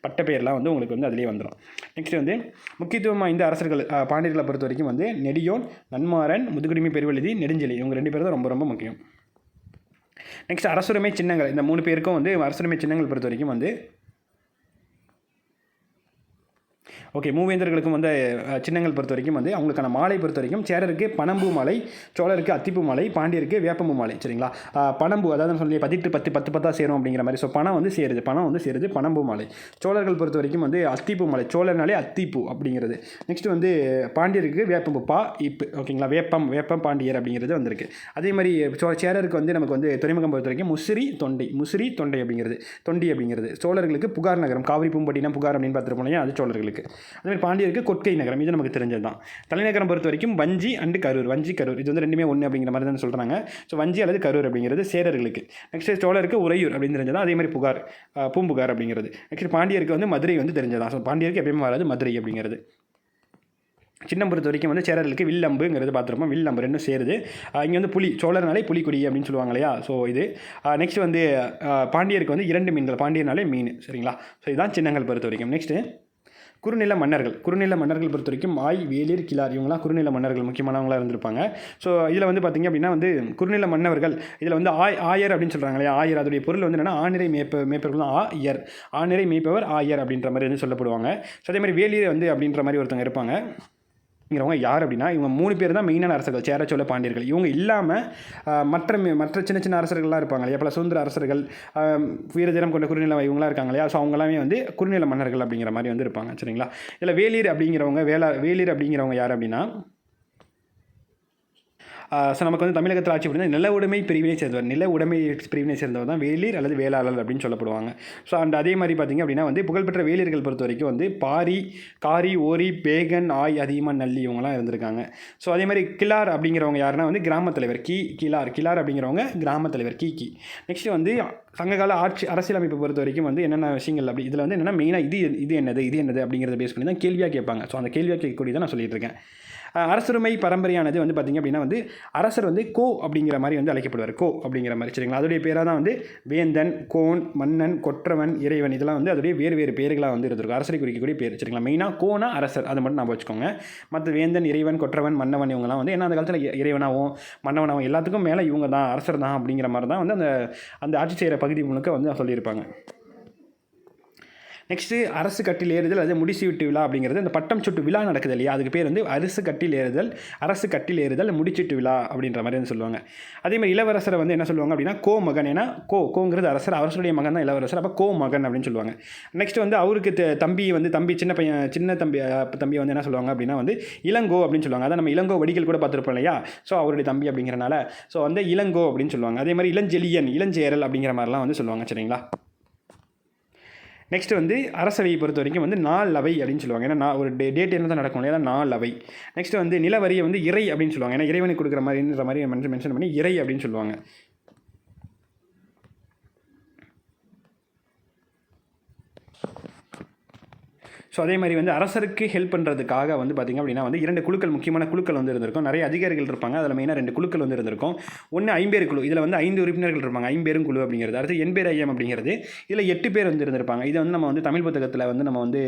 பட்ட பேர்லாம் வந்து உங்களுக்கு வந்து அதிலே வந்துடும் நெக்ஸ்ட் வந்து முக்கியத்துவம் இந்த அரசர்கள் பாண்டியர்களை பொறுத்த வரைக்கும் வந்து நெடியோன் நன்மாறன் முதுகுடிமை பெருவழுதி நெடுஞ்செலி இவங்க ரெண்டு பேரும் தான் ரொம்ப ரொம்ப முக்கியம். நெக்ஸ்ட் அரசுரிமை சின்னங்கள் இந்த மூணு பேருக்கும் வந்து அரசுரிமை சின்னங்கள் பொறுத்த வரைக்கும் வந்து ஓகே மூவேந்தர்களுக்கும் வந்து சின்னங்கள் பொறுத்த வரைக்கும் வந்து அவங்களுக்கான மாலை பொறுத்த வரைக்கும் சேரருக்கு பனம்பூ மாலை சோழருக்கு அத்திப்பூ மாலை பாண்டியருக்கு வேப்பம்பூ மாலை சரிங்களா? அஹ், அதாவது சொல்லி பதிட்டு பத்து பத்து பத்தா சேரும் அப்படிங்கிற மாதிரி. ஸோ பணம் வந்து சேருது பணம் வந்து சேருது பனம்பூ மாலை. சோழர்கள் பொறுத்த வரைக்கும் வந்து அத்திப்பூ மாலை சோழர்னாலே அத்திப்பூ அப்படிங்கிறது. நெக்ஸ்ட் வந்து பாண்டியருக்கு வேப்பம்பு பா இப்பு ஓகேங்களா? வேப்பம் வேப்பம் பாண்டியர் அப்படிங்கிறது வந்திருக்கு. அதே மாதிரி சோ சேரருக்கு வந்து நமக்கு வந்து துறைமுகம் பொறுத்த வரைக்கும் முசிறி தொண்டை முசிறி தொண்டை அப்படிங்கிறது தொண்டி அப்படிங்கிறது. சோழர்களுக்கு புகார் நகரம் காவிரி பூம்பட்டினா புகார் அப்படின்னு பார்த்துருப்போம் இல்லையா? அது சோழர்களுக்கு. அதுமாதிரி பாண்டியருக்கு கொட்கை நகரம் இது நமக்கு தெரிஞ்சது தான் தலைநகரம் பொறுத்த வரைக்கும் வஞ்சி அண்டு கரூர். வஞ்சி கரூர் இது வந்து ரெண்டுமே ஒன்று அப்படிங்கிற மாதிரி தான் சொல்கிறாங்க ஸோ வஞ்சி அல்லது கரூர் அப்படிங்கிறது சேரர்களுக்கு. நெக்ஸ்ட் சோழருக்கு உறையூர் அப்படின்னு தெரிஞ்சதான் அதே மாதிரி புகார் பூம்புகார் அப்படிங்கிறது. நெக்ஸ்ட் பாண்டியருக்கு வந்து மதுரை வந்து தெரிஞ்சதான் ஸோ பாண்டியருக்கு எப்பயுமே வராது மதுரை அப்படிங்கிறது. சின்னம் பொறுத்த வரைக்கும் வந்து சேரர்களுக்கு வில்லம்புங்கிறது பார்த்துருப்போம். வில்லம்பு ரெண்டும் சேருது. இங்கே வந்து புலி சோழர்னாலே புலிக்குடி அப்படின்னு சொல்லுவாங்க இல்லையா? ஸோ இது நெக்ஸ்ட் வந்து பாண்டியருக்கு வந்து இரண்டு மீன்கள் பாண்டியர்னாலே மீன் சரிங்களா? ஸோ இதுதான் சின்னங்கள் பொறுத்த வரைக்கும் நெக்ஸ்ட்டு குறுநில மன்னர்கள் குறுநில மன்னர்கள் பொறுத்த வரைக்கும் ஆய் வேலிர் கிளார் இவங்களாம் குறுநில மன்னர்கள் முக்கியமானவங்களாக இருந்திருப்பாங்க. ஸோ இதில் வந்து பார்த்திங்க அப்படின்னா வந்து குறுநில மன்னர்கள் இதில் வந்து ஆய் ஆயர் அப்படின்னு சொல்கிறாங்க இல்லையா? ஆயர் அதோடைய பொருள் வந்து என்னென்னா ஆனிரை மேய்ப்ப மேய்ப்பவர்கள் தான் ஆயர் ஆனிரை மேய்ப்பவர் ஆயர் அப்படின்ற மாதிரி வந்து சொல்லப்படுவாங்க. ஸோ அதே மாதிரி வேலியர் வந்து அப்படின்ற மாதிரி ஒருத்தவங்க இருப்பாங்க. ங்கிறவங்க யார் அப்படின்னா இவங்க மூணு பேர் தான் மெயினான அரசர்கள் சேர சோழ பாண்டியர்கள். இவங்க இல்லாமல் மற்ற மற்ற சின்ன சின்ன அரசர்கள்லாம் இருப்பாங்க இல்லையா? பல சுதந்திர அரசர்கள் வீரஜனம் கொண்ட குறுநில இவங்களாம் இருக்காங்க இல்லையா? ஸோ அவங்களாமே வந்து குறுநில மன்னர்கள் அப்படிங்கிற மாதிரி வந்து இருப்பாங்க சரிங்களா? இதில் வேலீர் அப்படிங்கிறவங்க வேளா வேலீர் அப்படிங்கிறவங்க யார் அப்படின்னா ஸோ நமக்கு வந்து தமிழகத்தில் ஆட்சி புரிந்த நில உடைமை பிரிவினை சேர்ந்தவர். நில உடைமை பிரிவினை சேர்ந்தவர் தான் வேலீர் அல்லது வேளாளர் அப்படின்னு சொல்லப்படுவாங்க. ஸோ அண்ட் அதே மாதிரி பார்த்திங்க அப்படின்னா வந்து புகழ்பெற்ற வேலியர்கள் பொறுத்த வரைக்கும் வந்து பாரி காரி ஓரி பேகன் ஆய் அதிகமாக நல்லி இவங்கலாம் இருந்திருக்காங்க. ஸோ அதே மாதிரி கிலார் அப்படிங்கிறவங்க யாருன்னா வந்து கிராம தலைவர் கி கிலார் கிலார் அப்படிங்கிறவங்க கிராம தலைவர் கி கி. நெக்ஸ்ட் வந்து சங்ககால ஆட்சி அரசியலமைப்பை பொறுத்த வரைக்கும் வந்து என்னென்ன விஷயங்கள் அப்படி இதில் வந்து என்னென்னா மெயினாக இது இது என்னது இது என்னது அப்படிங்கிறத பேஸ் பண்ணி தான் கேள்வியாக கேட்பாங்க. ஸோ அந்த கேள்வியாக கேட்கக்கூடிய தான் நான் சொல்லிட்டு இருக்கேன். அரசுரிமை பரம்பரையானது வந்து பார்த்திங்க அப்படின்னா வந்து அரசர் வந்து கோ அப்படிங்கிற மாதிரி வந்து அழைக்கப்படுவார். கோ அப்படிங்கிற மாதிரி. சரிங்களா? அதோடைய பேராக தான் வந்து வேந்தன் கோன் மன்னன் கொற்றவன் இறைவன் இதெல்லாம் வந்து அதோடைய வேறு வேறு பேர்களாக வந்து இருந்திருக்கும். அரசரை குறிக்கக்கூடிய பேர். சரிங்களா? மெயினாக கோனா அரசர். அதை மட்டும் நான் வச்சுக்கோங்க. மற்ற வேந்தன் இறைவன் கொற்றவன் மன்னவன் இவங்கலாம் வந்து ஏன்னா அந்த காலத்தில் இறைவனாகவும் மன்னவனாகவும் எல்லாத்துக்கும் மேலே இவங்க தான் அரசர் தான் அப்படிங்கிற மாதிரி தான் வந்து அந்த அந்த ஆட்சி செய்கிற பகுதி முழுக்க வந்து சொல்லியிருப்பாங்க. நெக்ஸ்ட்டு அரசு கட்டில் ஏறுதல் அது முடிச்சு விட்டு விழா அப்படிங்கிறது அந்த பட்டம் சுட்டு விழா நடக்குது இல்லையா? அதுக்கு பேர் வந்து அரசு கட்டில் ஏறுதல் அரசு கட்டில் ஏறுதல் முடிச்சிட்டு விழா அப்படின்ற மாதிரி வந்து சொல்லுவாங்க. அதேமாதிரி இளவரசரை வந்து என்ன சொல்லுவாங்க அப்படின்னா கோ மகன். ஏன்னா கோ கோங்கிறது அரசர் அரசருடைய மகன் தான் இளவரசர். அப்போ கோ மகன் அப்படின்னு சொல்லுவாங்க. நெக்ஸ்ட் வந்து அவருக்கு த- தம்பி வந்து தம்பி சின்ன பையன் சின்ன தம்பி தம்பி வந்து என்ன சொல்லுவாங்க அப்படின்னா வந்து இளங்கோ அப்படின்னு சொல்லுவாங்க. அதான் நம்ம இளங்கோ வடிகள் கூட பார்த்துருப்போம் இல்லையா? ஸோ அவருடைய தம்பி அப்படிங்கிறனால ஸோ வந்து இளங்கோ அப்படின்னு சொல்லுவாங்க. அதே மாதிரி இளஞ்செலியன் இளஞ்சேரல் அப்படிங்கிற மாதிரிலாம் வந்து சொல்லுவாங்க சரிங்களா? நெக்ஸ்ட் வந்து அரசவையை பொறுத்த வரைக்கும் வந்து நாலவை அப்படின்னு சொல்லுவாங்க. ஏன்னா நான் ஒரு டே டேட் என்ன தான் நடக்கும் இல்லையா நாலவை நெக்ஸ்ட் வந்து நிலவரியை வந்து இறை அப்படின்னு சொல்லுவாங்க. ஏன்னா இறைவனுக்கு கொடுக்குற மாதிரின்ற மாதிரி மென்ஷன் மென்ஷன் பண்ணி இறை அப்படின்னு சொல்லுவாங்க. ஸோ அதே மாதிரி வந்து அரசருக்கு ஹெல்ப் பண்ணுறதுக்காக வந்து பார்த்திங்க அப்படின்னா வந்து இரண்டு குழுக்கள் முக்கியமான குழுக்கள் வந்து இருந்திருக்கும். நிறைய அதிகாரிகள் இருப்பாங்க. அதில் மெயினாக ரெண்டு குழுக்கள் வந்து இருந்திருக்கும். ஒன்று ஐம்பேர் குழு. இதில் வந்து ஐந்து உறுப்பினர்கள் இருப்பாங்க. ஐம்பேரும் குழு அப்படிங்கிறது. அடுத்து எண்பேர் ஐயம் அப்படிங்கிறது. இதில் எட்டு பேர் வந்து இருந்திருப்பாங்க. இதை வந்து நம்ம வந்து தமிழ் புத்தகத்தில் வந்து நம்ம வந்து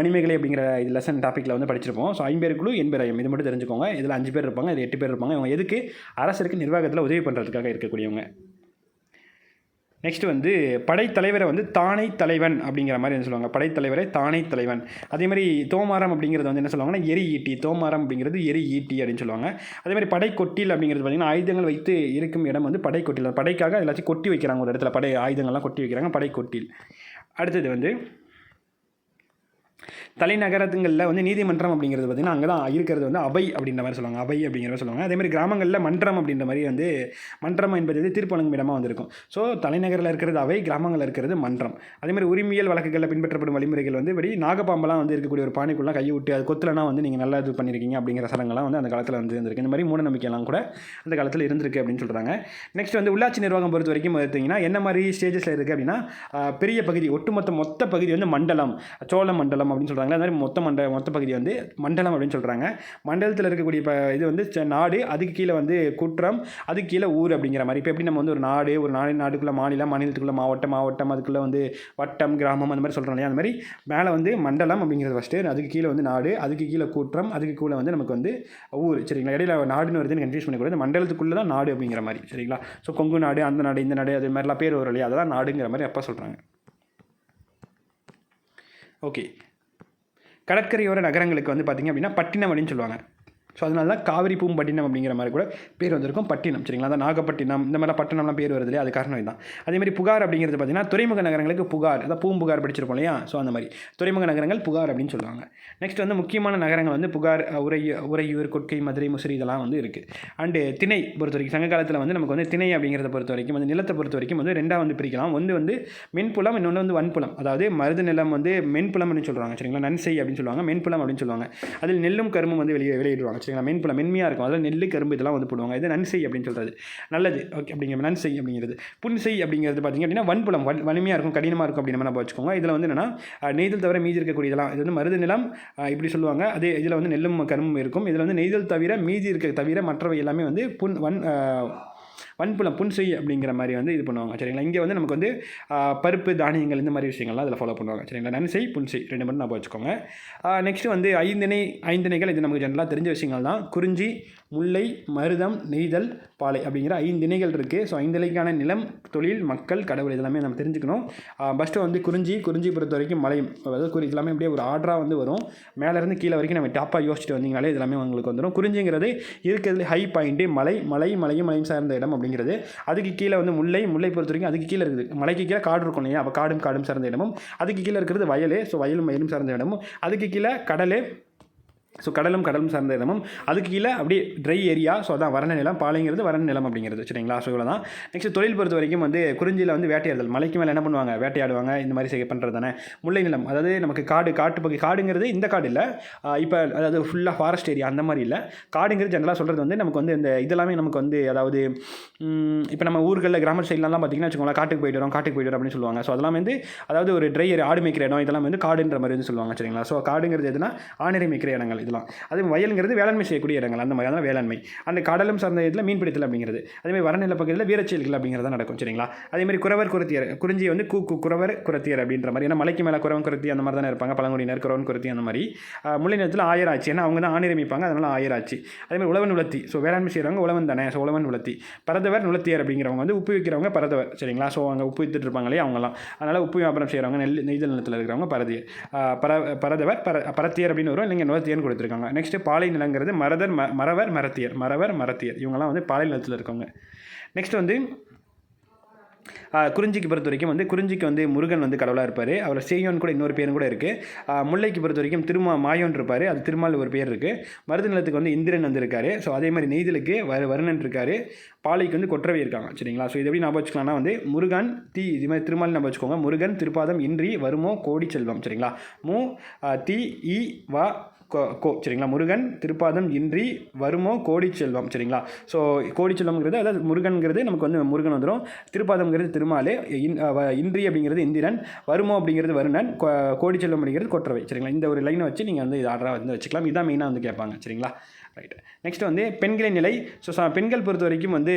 மணிமேகலை அப்படிங்கிற இது லெசன் டாப்பிக்கில் வந்து படிச்சிருப்போம். ஸோ ஐம்பேர் குழு எண்பேர் ஐயம். இது மட்டும் தெரிஞ்சுக்கோங்க. இதில் அஞ்சு பேர் இருப்பாங்க. இதில் எட்டு பேர் இருப்பாங்க. இவங்க எதுக்கு? அரசருக்கு நிர்வாகத்தில் உதவி பண்ணுறதுக்காக இருக்கக்கூடியவங்க. நெக்ஸ்ட் வந்து படைத்தலைவரை வந்து தானை தலைவன் அப்படிங்கிற மாதிரி வந்து சொல்லுவாங்க? படைத்தலைவரை தானை தலைவன். அதே மாதிரி தோமாரம் அப்படிங்கிறது வந்து என்ன சொல்லுவாங்கன்னா எரி ஈட்டி. தோமாரம் அப்படிங்கிறது எரி ஈட்டி அப்படின்னு சொல்லுவாங்க. அதே மாதிரி படைக்கொட்டில் அப்படிங்கிறது பார்த்திங்கன்னா ஆயுதங்கள் வைத்து இருக்கும் இடம் வந்து படைக்கொட்டில் படைக்காக எல்லாத்தையும் கொட்டி வைக்கிறாங்க ஒரு இடத்துல. படை ஆயுதங்கள்லாம் கொட்டி வைக்கிறாங்க படைக்கொட்டில் அடுத்தது வந்து தலைநகரத்துங்களில் வந்து நீதிமன்றம் அப்படிங்கிறது பார்த்திங்கன்னா அங்கே தான் இருக்கிறது வந்து அவை அப்படின்ற மாதிரி சொல்லுவாங்க. அவை அப்படிங்கிற மாதிரி சொல்லுவாங்க. அதேமாதிரி கிராமங்களில் மன்றம் அப்படின்ற மாதிரி வந்து மன்றம் என்பது வந்து தீர்ப்பு வழங்கும் இடமாக வந்திருக்கும். ஸோ தலைநகரில் இருக்கிறது அவை கிராமங்களில் இருக்கிறது மன்றம். அதேமாதிரி உரிமையல் வழக்குகளில் பின்பற்றப்படும் வழிமுறைகள் வந்து இப்படி நாகப்பாம்பெல்லாம் வந்து இருக்கக்கூடிய ஒரு பானைக்குள்ளே கையை விட்டு அது கொத்தலனா வந்து நீங்கள் நல்லா இது பண்ணியிருக்கீங்க அப்படிங்கிற சடங்கெல்லாம் வந்து அந்த காலத்தில் வந்து இருந்திருக்கு. இந்த மாதிரி மூட நம்பிக்கைலாம் கூட அந்த காலத்தில் இருந்திருக்கு அப்படின்னு சொல்கிறாங்க நெக்ஸ்ட் வந்து உள்ளாட்சி நிர்வாகம் பொறுத்த வரைக்கும் பார்த்தீங்கன்னா என்ன மாதிரி ஸ்டேஜஸில் இருக்குது அப்படின்னா பெரிய பகுதி ஒட்டுமொத்த மொத்த பகுதி வந்து மண்டலம் சோழ மண்டலம் அப்படின்னு சொல்கிறாங்க அது மாதிரி மொத்த மண்ட மொத்த பகுதி வந்து மண்டலம் அப்படின்னு சொல்கிறாங்க மண்டலத்தில் இருக்கக்கூடிய இப்போ இது வந்து ச- நாடு அதுக்கு கீழே வந்து குற்றம் அதுக்கு கீழே ஊர் அப்படிங்கிற மாதிரி. இப்போ எப்படி நம்ம வந்து ஒரு நாடு ஒரு நாடு நாடுக்குள்ளே மாநிலம் மாநிலத்துக்குள்ளே மாவட்டம் மாவட்டம் அதுக்குள்ளே வந்து வட்டம் கிராமம் அந்த மாதிரி சொல்கிறோம் இல்லையா? அந்த மாதிரி மேலே வந்து மண்டலம் அப்படிங்கிறது ஃபஸ்ட்டு அதுக்கு கீழே வந்து நாடு அதுக்கு கீழே கூற்றம் அதுக்கு கீழே வந்து நமக்கு வந்து ஊர். சரிங்களா? இடையில நாடுன்னு வருதுன்னு கன்ஃபியூஸ் பண்ணக்கூடாது. மண்டலத்துக்குள்ளே தான் நாடு அப்படிங்கிற மாதிரி. சரிங்களா? ஸோ கொங்கு நாடு அந்த நாடு இந்த நாடு அது மாதிரிலாம் பேர் வரும் இல்லையா? அதெல்லாம் நாடுங்கிற மாதிரி அப்பா சொல்கிறாங்க ஓகே கடற்கரையோர நகரங்களுக்கு வந்து பார்த்திங்க அப்படின்னா பட்டினம் அப்படின்னு சொல்லுவாங்க. ஸோ அதனால தான் காவிரி பூம்பட்டினம் அப்படிங்கிற மாதிரி கூட பேர் வந்திருக்கும். பட்டினம் சரிங்களா? அந்த நாகப்பட்டினம் இந்த மாதிரி பட்டினம்லாம் பேர் வருது இல்லையா? அது காரணம் இதுதான். அதே மாதிரி புகார் அப்படிங்கிறது பார்த்தீங்கன்னா துறைமுக நகரங்களுக்கு புகார் அதான் பூம்புகார் படிச்சிருப்போம் இல்லையா? ஸோ அந்த மாதிரி. துறைமுக நகரங்கள் புகார் அப்படின்னு சொல்லுவாங்க. நெக்ஸ்ட் வந்து முக்கியமான நகரங்கள் வந்து புகார் உரை உறையூர் கொட்கை மதுரை முசிறி இதெல்லாம் வந்து இருக்குது அண்டு திணை பொறுத்த வரைக்கும் சங்க காலத்தில் வந்து நமக்கு வந்து திணை அப்படிங்கிறத பொறுத்த வரைக்கும் வந்து நிலத்தை பொறுத்த வரைக்கும் வந்து ரெண்டாக வந்து பிரிக்கலாம். ஒன்று வந்து மென்புலம் இன்னொன்று வந்து வன்புலம். அதாவது மருது நிலம் வந்து மென்புலம்னு சொல்கிறாங்க சரிங்களா? நன்செய் அப்படின்னு சொல்லுவாங்க மென்புலம் அப்படின்னு சொல்லுவாங்க. அதில் நெல்லும் கரும்பும் வந்து வெளியே வெளியிடுவாங்க சரிங்களா மென்புலம் மென்மையாக இருக்கும். அதில் நெல் கரும்பு இதெல்லாம் வந்து போடுவாங்க. இது நன்செய் அப்படின்னு சொல்கிறது நல்லது. ஓகே அப்படிங்கிற நன்செய் அப்படிங்கிறது. புன்செய் அப்படிங்கிறது பார்த்திங்க அப்படின்னா வன்புலம் வன் வலிமையாக இருக்கும் கடினமாக இருக்கும் அப்படின்னு நம்ம வச்சுக்கோங்க. இதில் வந்து என்னென்னா நெய்தல் தவிர மீதி இருக்கக்கூடிய இதெல்லாம் இது வந்து மருது நிலம் இப்படி சொல்லுவாங்க. அதே இதில் வந்து நெல்லும் கரும்பும் இருக்கும். இதில் வந்து நெய்தல் தவிர மீதி இருக்க தவிர மற்றவை எல்லாமே வந்து புன் வன் வன்புலம் புன்செய் அப்படிங்கிற மாதிரி வந்து இது பண்ணுவாங்க. சரிங்களா? இங்கே வந்து நமக்கு வந்து பருப்பு தானியங்கள் இந்த மாதிரி விஷயங்கள்லாம் அதில் ஃபாலோ பண்ணுவாங்க. சரிங்களா? நன்சை புன்செய் ரெண்டு மட்டும் நான் வச்சுக்கோங்க. நெக்ஸ்ட் வந்து ஐந்திணை ஐந்திணைகள் இது நமக்கு ஜென்ரலாக தெரிஞ்ச விஷயங்கள் தான் குறிஞ்சி முல்லை மருதம் நெய்தல் பாலை அப்படிங்கிற ஐந்து இணைகள் இருக்குது ஸோ ஐந்திணைக்கான நிலம் தொழில் மக்கள் கடவுள் இதெல்லாமே நம்ம தெரிஞ்சுக்கணும். ஃபஸ்ட்டு வந்து குறிஞ்சி குறிஞ்சி பொறுத்த வரைக்கும் மலையும் அதாவது குறி எல்லாமே அப்படியே ஒரு ஆர்டராக வந்து வரும். மேலேருந்து கீழே வரைக்கும் நம்ம டாப்பாக யோசிச்சுட்டு வந்தீங்கனாலே இதெல்லாமே உங்களுக்கு வந்துடும் குறிஞ்சிங்கிறது இருக்கிறதுல ஹை பாயிண்ட்டு மலை மலை மலையும் மலையும் சார்ந்த இடம் அப்படிங்கிறது. அதுக்கு கீழே வந்து முல்லை முல்லை பொறுத்த வரைக்கும் அதுக்கு கீழே இருக்குது. மலைக்கு கீழே காடு இருக்கும் இல்லையா? அப்போ காடும் காடும் சார்ந்த இடமும். அதுக்கு கீழே இருக்கிறது வயல். ஸோ வயலும் மயிலும் சார்ந்த இடமும். அதுக்கு கீழே கடல் ஸோ கடலும் கடலும் சார்ந்த இடமும். அதுக்கு கீழே அப்படியே ட்ரை ஏரியா ஸோ அதான் வரண நிலம் பாலைங்கிறது வரண நிலம் அப்படிங்கிறது சரிங்களா? ஸோ இவ்வளோ தான் நெக்ஸ்ட் தொழில் பொறுத்த வரைக்கும் வந்து குறிஞ்சியில் வந்து வேட்டையாடுதல் மலைக்கு மேலே என்ன பண்ணுவாங்க? வேட்டையாடுவாங்க. இந்த மாதிரி செய்ய பண்ணுறது தானே. முல்லை நிலம் அதாவது நமக்கு காடு காட்டு பகுதி காடுங்கிறது இந்த காடு இல்லை. இப்போ அதாவது ஃபுல்லாக ஃபாரஸ்ட் ஏரியா அந்த மாதிரி இல்லை. காடுங்கிறது ஜென்ரலாக சொல்கிறது வந்து நமக்கு வந்து இந்த இதெல்லாமே நமக்கு வந்து அதாவது இப்போ நம்ம ஊர்களில் கிராம சைட்லலாம் பார்த்தீங்கன்னா வச்சுக்கோங்களா காட்டுக்கு போயிட்டு வரோம் காட்டுக்கு போயிட்டு வரோம் அப்படின்னு சொல்லுவாங்க. ஸோ அதெல்லாம் வந்து அதாவது ஒரு ட்ரை ஆடு மேய்க்கிற இடம் இதெல்லாம் வந்து காடுன்ற மாதிரி வந்து சொல்லுவாங்க சரிங்களா? ஸோ காடுங்கிறது எதுனா ஆணிரை மேய்க்கிற இடங்கள். இதெல்லாம் அதே வயலுங்கிறது வேளாண்மை செய்யக்கூடிய இடங்கள். அந்த மாதிரி வேளாண்மை. அந்த கடலும் சார்ந்த இதில் மீன் பிடித்தல் அப்படிங்கிறது அதேமாதிரி வடநில பகுதியில் வீரச்செயல்கள் அப்படிங்கிறது நடக்கும் சரிங்களா? அதேமாதிரி குறவர் குரத்தியர். குறிஞ்சி வந்து கு குறவர் குரத்தியர் அப்படின்ற மாதிரி. ஏன்னா மலைக்கு மேலே குறவன் குரத்தி அந்த மாதிரி தானே இருப்பாங்க பழங்குடியினர் குறவன் குரத்தி அந்த மாதிரி. ஆஹ் முல்லை நிலத்தில் ஆச்சு ஏன்னா அவங்க தான் ஆணிரமிப்பாங்க. அதனால் ஆச்சு அதேமாதிரி உழவன் உலத்தி. ஸோ வேளாண்மை செய்கிறவங்க உழவன் தானே. ஸோ உழவன் உலத்தி. பரதவர் நுலத்தியர் அப்படிங்கிறவங்க வந்து உப்பு விற்கிறவங்க பரதவர் சரிங்களா? ஸோ அங்கே உப்பு வித்துட்டு இருப்பாங்களே அவங்கலாம் அதனால் உப்பு வியாபாரம் செய்கிறவங்க நெல் நெய்தல் நிலத்தில் இருக்கிறவங்க பரதியர். பர பரதவர் பர பரத்தியர் அப்படின்னு வரும். இல்லைங்க நுலத்தியர்னு கொடுத்துருக்காங்க நெக்ஸ்ட்டு பாலை நிலங்கிறது மரதர் ம மறவர் மரத்தியர் மறவர் மரத்தியர் இவங்கெல்லாம் வந்து பாலை நிலத்தில் இருக்கவங்க. நெக்ஸ்ட் வந்து குறிஞ்சிக்கு பொறுத்த வரைக்கும் வந்து குறிஞ்சிக்கு வந்து முருகன் வந்து கடவுளாக இருப்பார். அவர் சேயோன் கூட இன்னொரு பேரும் கூட இருக்குது முல்லைக்கு பொறுத்த வரைக்கும் திருமா மாயோன் இருப்பார். அது திருமால் ஒரு பேர் இருக்குது மருது நிலத்துக்கு வந்து இந்திரன் வந்திருக்காரு ஸோ அதே மாதிரி நெய்தலுக்கு வரு வருணன் இருக்காரு. பாலைக்கு வந்து கொற்றவை இருக்காங்க சரிங்களா? ஸோ இது எப்படி ஞாபகம் வச்சுக்கலாம்னா வந்து முருகன் தீ இது மாதிரி திருமால் நம்ம வச்சுக்கோங்க. முருகன் திருப்பாதம் இன்றி வருமோ கோடி செல்வம் சரிங்களா? மு தி இ வா கோ கோ சரிங்களா? முருகன் திருப்பாதம் இன்றி வருமோ கோடி செல்வம் சரிங்களா? ஸோ கோடி செல்வம்ங்கிறது அதாவது முருகன்கிறது நமக்கு வந்து முருகன் வந்துடும் திருப்பாதம்ங்கிறது திருமாலே இன்றி அப்படிங்கிறது இந்திரன். வருமோ அப்படிங்கிறது வருணன். கோ- கோடி செல்வம் அப்படிங்கிறது கொற்றவை சரிங்களா? இந்த ஒரு லைனை வச்சு நீங்கள் வந்து இது ஆர்டராக வந்து வச்சுக்கலாம். இதான் மெயினாக வந்து கேட்பாங்க சரிங்களா? ரைட் நெக்ஸ்ட் வந்து பெண்களின் நிலை. ஸோ பெண்கள் பொறுத்த வரைக்கும் வந்து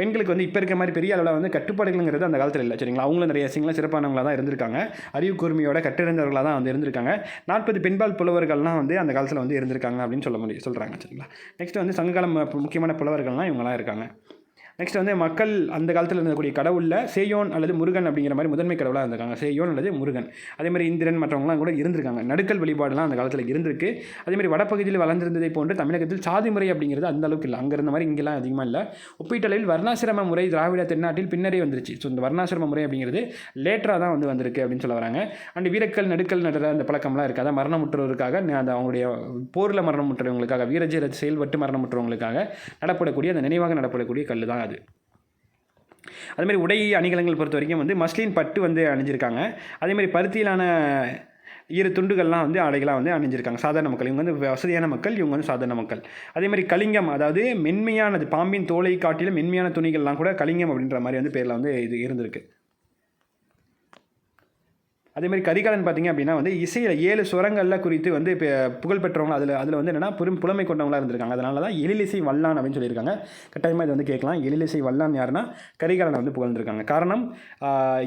பெண்களுக்கு வந்து இப்போ இருக்கிற மாதிரி பெரிய அளவில் வந்து கட்டுப்பாடுகள்ங்கிறது அந்த காலத்தில் இல்லை. சரிங்களா? அவங்களும் நிறைய சிங்கள சிறப்பானவங்களாக தான் இருந்திருக்காங்க. அறிவு கூர்மையோட கட்டிருந்தவர்களாக தான் வந்து இருந்திருக்காங்க. நாற்பது பெண்பால் புலவர்கள்லாம் வந்து அந்த காலத்தில் வந்து இருந்திருக்காங்க அப்படின்னு சொல்ல முடியும் சொல்கிறாங்க சரிங்களா? நெக்ஸ்ட் வந்து சங்ககாலம் முக்கியமான புலவர்கள்லாம் இவங்களாம் இருக்காங்க. நெக்ஸ்ட் வந்து மக்கள் அந்த காலத்தில் இருந்தக்கூடிய கடவுளில் சேயோன் அல்லது முருகன் அப்படிங்கிற மாதிரி முதன்மை கடவுளாக இருந்திருக்காங்க. சேயோன் அல்லது முருகன். அதே மாதிரி இந்திரன் மற்றவங்களாம் கூட இருந்திருக்காங்க. நடுக்கல் வழிபாடுலாம் அந்த காலத்தில் இருந்திருக்கு. அதே மாதிரி வடப்பகுதியில் வளர்ந்திருந்ததை போன்று தமிழகத்தில் சாதி முறை அப்படிங்கிறது அந்த அளவுக்கு இல்லை. அங்கே இருந்த மாதிரி இங்கெல்லாம் அதிகமாக இல்லை. ஒப்பீட்டளவில் வர்ணாசிரம முறை திராவிட தென்னாட்டில் பின்னரே வந்துருச்சு. ஸோ இந்த வர்ணாசிரம முறை அப்படிங்கிறது லேட்டராக தான் வந்து வந்திருக்கு அப்படின்னு சொல்ல வராங்க. அண்ட் வீரக்கல் நடுக்கல் நடுற அந்த பழக்கம்லாம் இருக்காது? மரணமுற்றவருக்காக அந்த அவங்களுடைய போரில் மரணமுற்றவங்களுக்காக வீரஜீர செயல்பட்டு மரணமுற்றவங்களுக்காக நடப்படக்கூடிய அந்த நினைவாக நடப்படக்கூடிய கல் தான் அது அதே மாதிரி உடை அணிகலங்கள் பொறுத்த வரைக்கும் வந்து மஸ்லின் பட்டு வந்து அணிஞ்சிருக்காங்க. அதேமாதிரி பருத்தியிலான இரு துண்டுகள்லாம் வந்து ஆடைகளாக வந்து அணிஞ்சிருக்காங்க. சாதாரண மக்கள். இவங்க வந்து வசதியான மக்கள் இவங்க வந்து சாதாரண மக்கள். அதே மாதிரி கலிங்கம் அதாவது மென்மையானது பாம்பின் தோலை காட்டிலும் மென்மையான துணிகள்லாம் கூட கலிங்கம் அப்படின்ற மாதிரி வந்து பேரில் வந்து இது இருந்திருக்கு. அதேமாதிரி கரிகாலன் பார்த்தீங்க அப்படின்னா வந்து இசையில் ஏழு சுரங்களில் குறித்து வந்து இப்போ புகழ் பெற்றவங்க அதில் அதில் வந்து என்னென்னா பெரும் புலமை கொண்டவங்களாக இருந்திருக்காங்க. அதனால தான் எழிலிசை வல்லான் அப்படின்னு சொல்லியிருக்காங்க. கட்டாயமாக இது வந்து கேட்கலாம். எழிலிசை வல்லான் யாருன்னா கரிகாலனை வந்து புகழ்ந்திருக்காங்க. காரணம்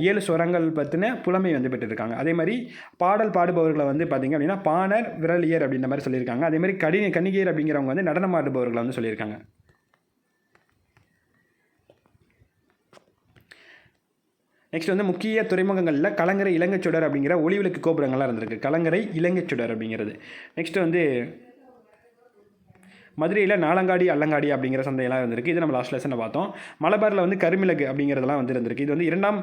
ஏழு சுரங்கள் பற்றின புலமை வந்து பெற்றிருக்காங்க. அதே மாதிரி பாடல் பாடுபவர்களை வந்து பார்த்திங்க அப்படின்னா பாணர் விரலியர் அப்படின்ற மாதிரி சொல்லியிருக்காங்க. அதேமாதிரி கடி கணிகையர் அப்படிங்கிறவங்க வந்து நடனமாடுபவர்களை வந்து சொல்லியிருக்காங்க. நெக்ஸ்ட் வந்து முக்கிய துறைமுகங்களில் கலங்கரை இலங்கைச்சுடர் அப்படிங்கிற ஒளிவிளக்கு கோபுரங்கள்லாம் இருந்திருக்கு. கலங்கரை இலங்கைச்சுடர் அப்படிங்கிறது. நெக்ஸ்ட்டு வந்து மதுரையில் நாலங்காடி அல்லங்காடி அப்படிங்கிற சந்தையெல்லாம் இருந்திருக்கு. இது நம்ம லாஸ்ட் லெசனில் பார்த்தோம். மலபாரில் வந்து கருமிளகு அப்படிங்கிறதெல்லாம் வந்து இருந்திருக்கு. இது வந்து இரண்டாம்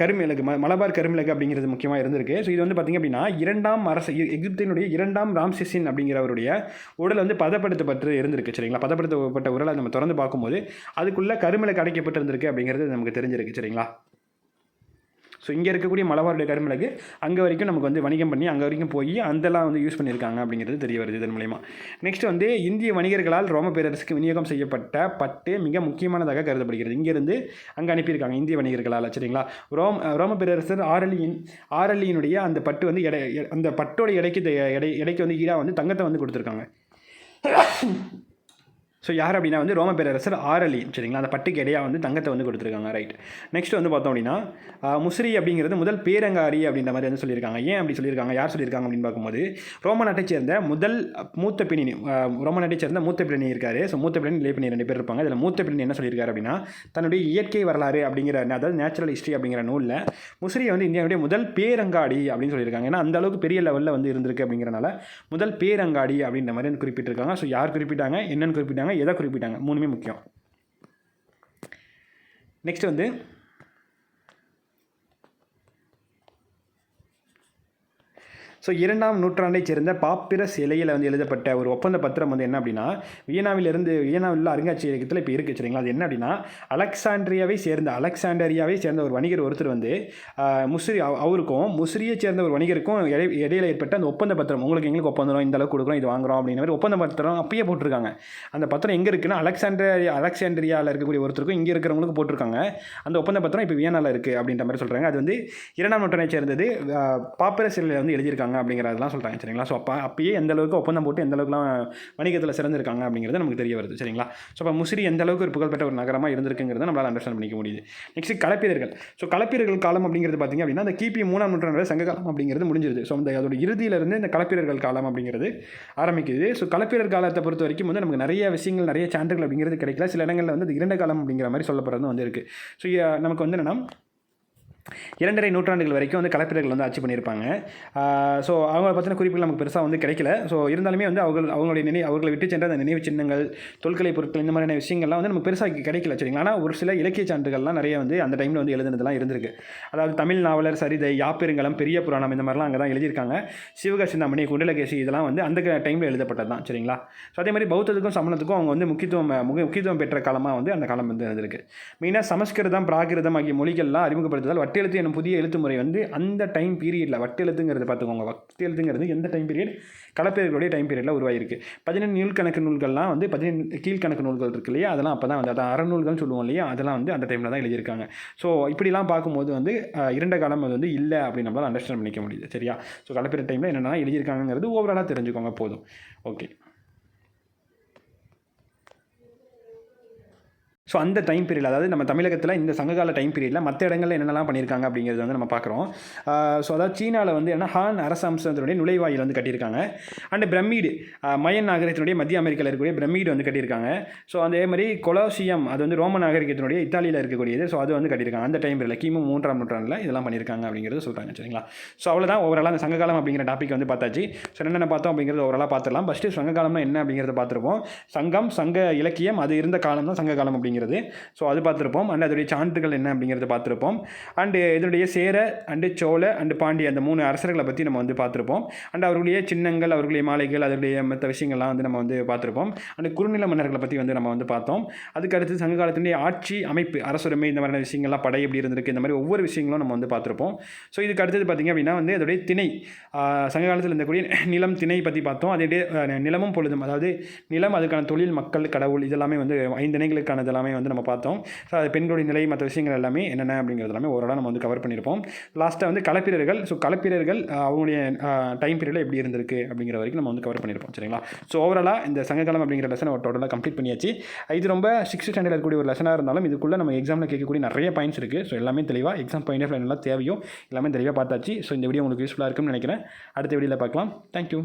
கருமிளகு ம மலபார் கருமிளகு அப்படிங்கிறது முக்கியமாக இருந்திருக்கு. ஸோ இது வந்து பார்த்திங்க அப்படின்னா இரண்டாம் அரசு எகிப்தினுடைய இரண்டாம் ராம்சிசின் அப்படிங்கிறவருடைய உடல் வந்து பதப்படுத்தப்பட்டு இருந்திருக்கு. சரிங்களா? பதப்படுத்தப்பட்ட உடலை நம்ம திறந்து பார்க்கும்போது அதுக்குள்ளே கருமிளகு அடைக்கப்பட்டு இருந்திருக்கு அப்படிங்கிறது நமக்கு தெரிஞ்சிருக்கு. சரிங்களா? ஸோ இங்கே இருக்கக்கூடிய மலபாருடைய கருமிளகு அங்கே வரைக்கும் நமக்கு வந்து வணிகம் பண்ணி அங்கே வரைக்கும் போய் அதெல்லாம் வந்து யூஸ் பண்ணியிருக்காங்க அப்படிங்கிறது தெரிய வருது இதன் மூலயமா. நெக்ஸ்ட் வந்து இந்திய வணிகர்களால் ரோம பேரரசுக்கு விநியோகம் செய்யப்பட்ட பட்டு மிக முக்கியமானதாக கருதப்படுகிறது. இங்கேருந்து அங்கே அனுப்பியிருக்காங்க இந்திய வணிகர்களால் சரிங்களா? ரோம் ரோம பேரரசர் ஆரலியின் ஆரலியினுடைய அந்த பட்டு வந்து எடை எ- அந்த பட்டோட எடைக்கு எடை எடைக்கு வந்து ஈடாக வந்து தங்கத்தை வந்து கொடுத்துருக்காங்க. ஸோ யார் அப்படின்னா வந்து ரோம பேரரசர் ஆரலி சரிங்களா? அந்த பட்டுக்கு இடையாக வந்து தங்கத்தை வந்து கொடுத்துருக்காங்க ரைட் நெக்ஸ்ட் வந்து பார்த்தோம் அப்படின்னா முசிறி அப்படிங்கிறது முதல் பேரங்காரி அப்படின்ற மாதிரி வந்து சொல்லியிருக்காங்க. ஏன் அப்படி சொல்லியிருக்காங்க? யார் சொல்லியிருக்காங்க அப்படின்னு பார்க்கும்போது ரோம நாட்டை சேர்ந்த முதல் மூத்த பிணினி ரோம நாட்டை சேர்ந்த மூத்த பிரணி இருக்கார். ஸோ மூத்த பிரணி பிணி ரெண்டு பேர் இருப்பாங்க. இதில் மூத்த பிரணி என்ன சொல்லியிருக்காரு அப்படின்னா தன்னுடைய இயற்கை வரலாறு அப்படிங்கிற அதாவது நேச்சுரல் ஹிஸ்ட்ரி அப்படிங்கிற நூலில் முசிறியை வந்து இந்தியாவுடைய முதல் பேரங்காடி அப்படின்னு சொல்லியிருக்காங்க. ஏன்னா அந்த அளவுக்கு பெரிய லெவலில் வந்து இருந்திருக்கு அப்படிங்கிறனால முதல் பேரங்காடி அப்படின்ற மாதிரி குறிப்பிட்டிருக்காங்க. ஸோ யார் குறிப்பிட்டாங்க? என்னென்னு குறிப்பிட்டாங்க? எதை குறிப்பிட்டாங்க? மூணுமே முக்கியம். நெக்ஸ்ட் வந்து ஸோ இரண்டாம் நூற்றாண்டைச் சேர்ந்த பாப்பிரஸ் இலையில் வந்து எழுதப்பட்ட ஒரு ஒப்பந்த பத்திரம் வந்து என்ன அப்படின்னா வியனாவிலிருந்து வியனாவில் அருங்காட்சியகத்தில் இப்போ இருக்குது சரிங்களா? அது என்ன அப்படின்னா அலெக்சாண்ட்ரியாவை சேர்ந்த அலெக்சாண்டரியாவை சேர்ந்த ஒரு வணிகர் ஒருத்தர் வந்து முஸ்ரி அவருக்கும் முஸ்ரியை சேர்ந்த ஒரு வணிகருக்கும் இடை இடையில ஏற்பட்ட அந்த ஒப்பந்த பத்திரம் உங்களுக்கு எங்களுக்கு ஒப்பந்தம் இந்த அளவுக்கு கொடுக்குறோம் இது வாங்குறோம் அப்படிங்கிற மாதிரி ஒப்பந்த பத்திரம் அப்பயே போட்டிருக்காங்க. அந்த பத்திரம் எங்கே இருக்குன்னா அலெக்சாண்டரியா அலெக்சாண்டரியாவில் இருக்கக்கூடிய ஒருத்தருக்கும் இங்கே இருக்கிறவங்களுக்கு போட்டிருக்காங்க. அந்த ஒப்பந்த பத்திரம் இப்போ வியனாவில் இருக்குது அப்படின்ற மாதிரி சொல்கிறாங்க அது வந்து இரண்டாம் நூற்றாண்டை சேர்ந்தது பாப்பிரஸ் வந்து எழுதியிருக்காங்க. இருந்திருக்காங்க அப்படிங்கிறதெல்லாம் சொல்கிறாங்க சரிங்களா? ஸோ அப்போ அப்பயே எந்த அளவுக்கு ஒப்பந்தம் போட்டு எந்த அளவுக்குலாம் வணிகத்தில் சிறந்திருக்காங்க அப்படிங்கிறது நமக்கு தெரிய வருது சரிங்களா? ஸோ அப்போ முசிறி எந்த அளவுக்கு ஒரு புகழ்பெற்ற ஒரு நகரமாக இருந்திருக்குங்கிறத நம்மளால் அண்டர்ஸ்டாண்ட் பண்ணிக்க முடியுது. நெக்ஸ்ட் கலப்பீரர்கள் ஸோ கலப்பீரர்கள் காலம் அப்படிங்கிறது பார்த்திங்க அப்படின்னா அந்த கிபி மூணாம் நூற்றாண்டு சங்க காலம் அப்படிங்கிறது முடிஞ்சிருது. ஸோ அந்த அதோட இறுதியிலிருந்து இந்த கலப்பீரர்கள் காலம் அப்படிங்கிறது ஆரம்பிக்குது. ஸோ கலப்பீரர் காலத்தை பொறுத்த வரைக்கும் வந்து நமக்கு நிறைய விஷயங்கள் நிறைய சான்றுகள் அப்படிங்கிறது கிடைக்கல. சில இடங்களில் வந்து அது இரண்டு காலம் அப்படிங்கிற மாதிரி சொல்லப்படுறது வந்து இருக்குது ஸோ நமக்கு வந்து என்னென்னா இரண்டரை நூற்றாண்டுகள் வரைக்கும் வந்து கலப்பிரர்கள் வந்து ஆட்சி பண்ணியிருப்பாங்க. ஸோ அவங்கள பற்றின குறிப்புகள் நமக்கு பெருசாக வந்து கிடைக்கல. ஸோ இருந்தாலுமே வந்து அவங்க அவங்களுடைய நினைவு அவர்களை விட்டு சென்ற அந்த நினைவு சின்னங்கள் தொல்கலை பொருட்கள் இந்த மாதிரியான விஷயங்கள்லாம் வந்து நமக்கு பெருசாக கிடைக்கல சரிங்களா? ஆனால் ஒரு சில இலக்கிய சான்றுகள்லாம் நிறைய வந்து அந்த டைமில் வந்து எழுதுனதெல்லாம் இருந்திருக்கு. அதாவது தமிழ் நாவலர் சரிதை யாப்பெருங்கலம் பெரிய புராணம் இந்த மாதிரிலாம் அங்கே தான் எழுதியிருக்காங்க சிவகாசிந்தாமணி குண்டலகேசி இதெல்லாம் வந்து அந்த டைமில் எழுதப்பட்டது தான் சரிங்களா? ஸோ அதே மாதிரி பௌத்தத்துக்கும் சமணத்துக்கும் அவங்க வந்து முக்கியத்துவம் முக்கியத்துவம் பெற்ற காலமாக வந்து அந்த காலம் வந்து இருந்திருக்கு. மெயினாக சமஸ்கிருதம் பிராகிருதம் ஆகிய மொழிகள்லாம் அறிமுகப்படுத்துதல் வட்டெழுத்து எனும் புதிய எழுத்து முறை வந்து அந்த டைம் பீரியடில் வட்டெழுத்துங்கிறது பார்த்துக்கோங்க. வட்டெழுத்துங்கிறது எந்த டைம் பீரியட் கலப்பெயர்களுடைய டைம் பீரியடில் உருவாயிருக்கு. பதினெண்டு நீள்கணக்கு நூல்கள்லாம் வந்து பதினெண்டு கீழ்கணக்கு நூல்கள் இருக்கு இல்லையா? அதெல்லாம் அப்போ தான் வந்து அதான் அறநூல்கள்னு சொல்லுவோம் இல்லையா? அதெல்லாம் வந்து அந்த டைமில் தான் எழுதியிருக்காங்க. ஸோ இப்படிலாம் பார்க்கும்போது வந்து இரண்ட காலம் அது வந்து இல்லை அப்படின்னு நம்மளால் அண்டர்ஸ்டாண்ட் பண்ணிக்க முடியுது சரியா? ஸோ கலப்பெயர் டைமில் என்னென்னா எழுதியிருக்காங்கிறது ஓவராலாக தெரிஞ்சுக்கோங்க போதும். ஓகே ஸோ அந்த டைம் பீரியட் அதாவது நம்ம தமிழகத்தில் இந்த சங்ககால டைம் பீரியடில் மற்ற இடங்களில் என்னென்னலாம் பண்ணியிருக்காங்க அப்படிங்கிறது வந்து நம்ம பார்க்குறோம். ஸோ அதாவது சீனாவில் வந்து என்ன ஹான் அரசாம்சத்தினுடைய நுழைவாயில் வந்து கட்டியிருக்காங்க. அண்ட் பிரம்மீடு மயன் நாகரிகத்தினுடைய மத்திய அமெரிக்காவில் இருக்கக்கூடிய பிரமிடு வந்து கட்டியிருக்காங்க. ஸோ அதே மாதிரி கொலோசியம் அது வந்து ரோம நாகரிகத்தினுடைய இத்தாலியில் இருக்கக்கூடியது. ஸோ அது வந்து கட்டியிருக்காங்க. அந்த டைம் பீரியடில் கிமு மூன்றாம் நூற்றாண்டில் இதெல்லாம் பண்ணியிருக்காங்க அப்படிங்கிறது சொல்கிறாங்க சரிங்களா? ஸோ அவ்வளோதான் ஓவராலாக அந்த சங்ககாலம் அப்படிங்கிற டாபிக் வந்து பார்த்தாச்சு. ஸோ என்னென்ன பார்த்தோம் அப்படிங்கிறது ஓவராலாக பார்த்துடலாம். ஃபஸ்ட்டு சங்ககாலம்னா என்ன அப்படிங்கிறத பார்த்துருப்போம். சங்கம் சங்க இலக்கியம் அது இருந்த காலம் தான் சங்ககாலம் அப்படிங்கிறது. ஸோ அது பார்த்துருப்போம். அண்ட் அதோடைய சான்றுகள் என்ன அப்படிங்கிறத பார்த்துருப்போம். அண்டு இதனுடைய சேர அண்டு சோழ அண்டு பாண்டிய அந்த மூணு அரசர்களை பற்றி நம்ம வந்து பார்த்துருப்போம். அண்ட் அவர்களுடைய சின்னங்கள் அவர்களுடைய மாலைகள் அதனுடைய மற்ற விஷயங்கள்லாம் வந்து நம்ம வந்து பார்த்துருப்போம். அண்டு குறுநில மன்னர்களை பற்றி வந்து நம்ம வந்து பார்த்தோம். அதுக்கடுத்து சங்க காலத்தினுடைய ஆட்சி அமைப்பு அரசுரிமை இந்த மாதிரியான விஷயங்கள்லாம் படை எப்படி இருந்திருக்கு இந்த மாதிரி ஒவ்வொரு விஷயங்களும் நம்ம வந்து பார்த்துருப்போம். ஸோ இதுக்கு அடுத்தது பார்த்திங்க அப்படின்னா வந்து அதோடைய திணை. சங்க காலத்தில் இருந்தக்கூடிய நிலம் திணை பற்றி பார்த்தோம். அதே நிலமும் பொழுதும் அதாவது நிலம் அதுக்கான தொழில் மக்கள் கடவுள் இதெல்லாமே வந்து ஐந்து இணைகளுக்கான இதெல்லாமே வந்து நம்ம பார்த்தோம். ஸோ அது பெண்களுடைய நிலை மற்ற விஷயங்கள் எல்லாமே என்னென்ன அப்படிங்கிறது எல்லாமே ஓரளவு நம்ம வந்து கவர் பண்ணியிருப்போம். லாஸ்ட்டாக வந்து கலப்பிரர்கள். ஸோ கலப்பிரர்கள் அவங்களுடைய டைம் பீரியடில் எப்படி இருந்திருக்கு அப்படிங்கிற வரைக்கும் நம்ம வந்து கவர் பண்ணியிருப்போம். சரிங்களா? ஸோ ஓவராலாக இந்த சங்ககாலம் அப்படிங்கிற லெசனை டோட்டலாக கம்ப்ளீட் பண்ணியாச்சு. இது ரொம்ப சிக்ஸ்த் ஸ்டாண்டர்ட் இருக்கக்கூடிய ஒரு லெசனாக இருந்தாலும் இதுக்குள்ளே நம்ம எக்ஸாமில் கேட்கக்கூடிய நிறைய பாயிண்ட்ஸ் இருக்குது ஸோ எல்லாமே தெளிவாக எக்ஸாம் பாயிண்ட் ஆஃப் நல்லா தேவையோ எல்லாமே தெளிவாக பார்த்தாச்சு. ஸோ இந்த வீடியோ உங்களுக்கு யூஸ்ஃபுல்லாக இருக்கும்னு நினைக்கிறேன். அடுத்த வீடியோவில் பார்க்கலாம். தேங்க்யூ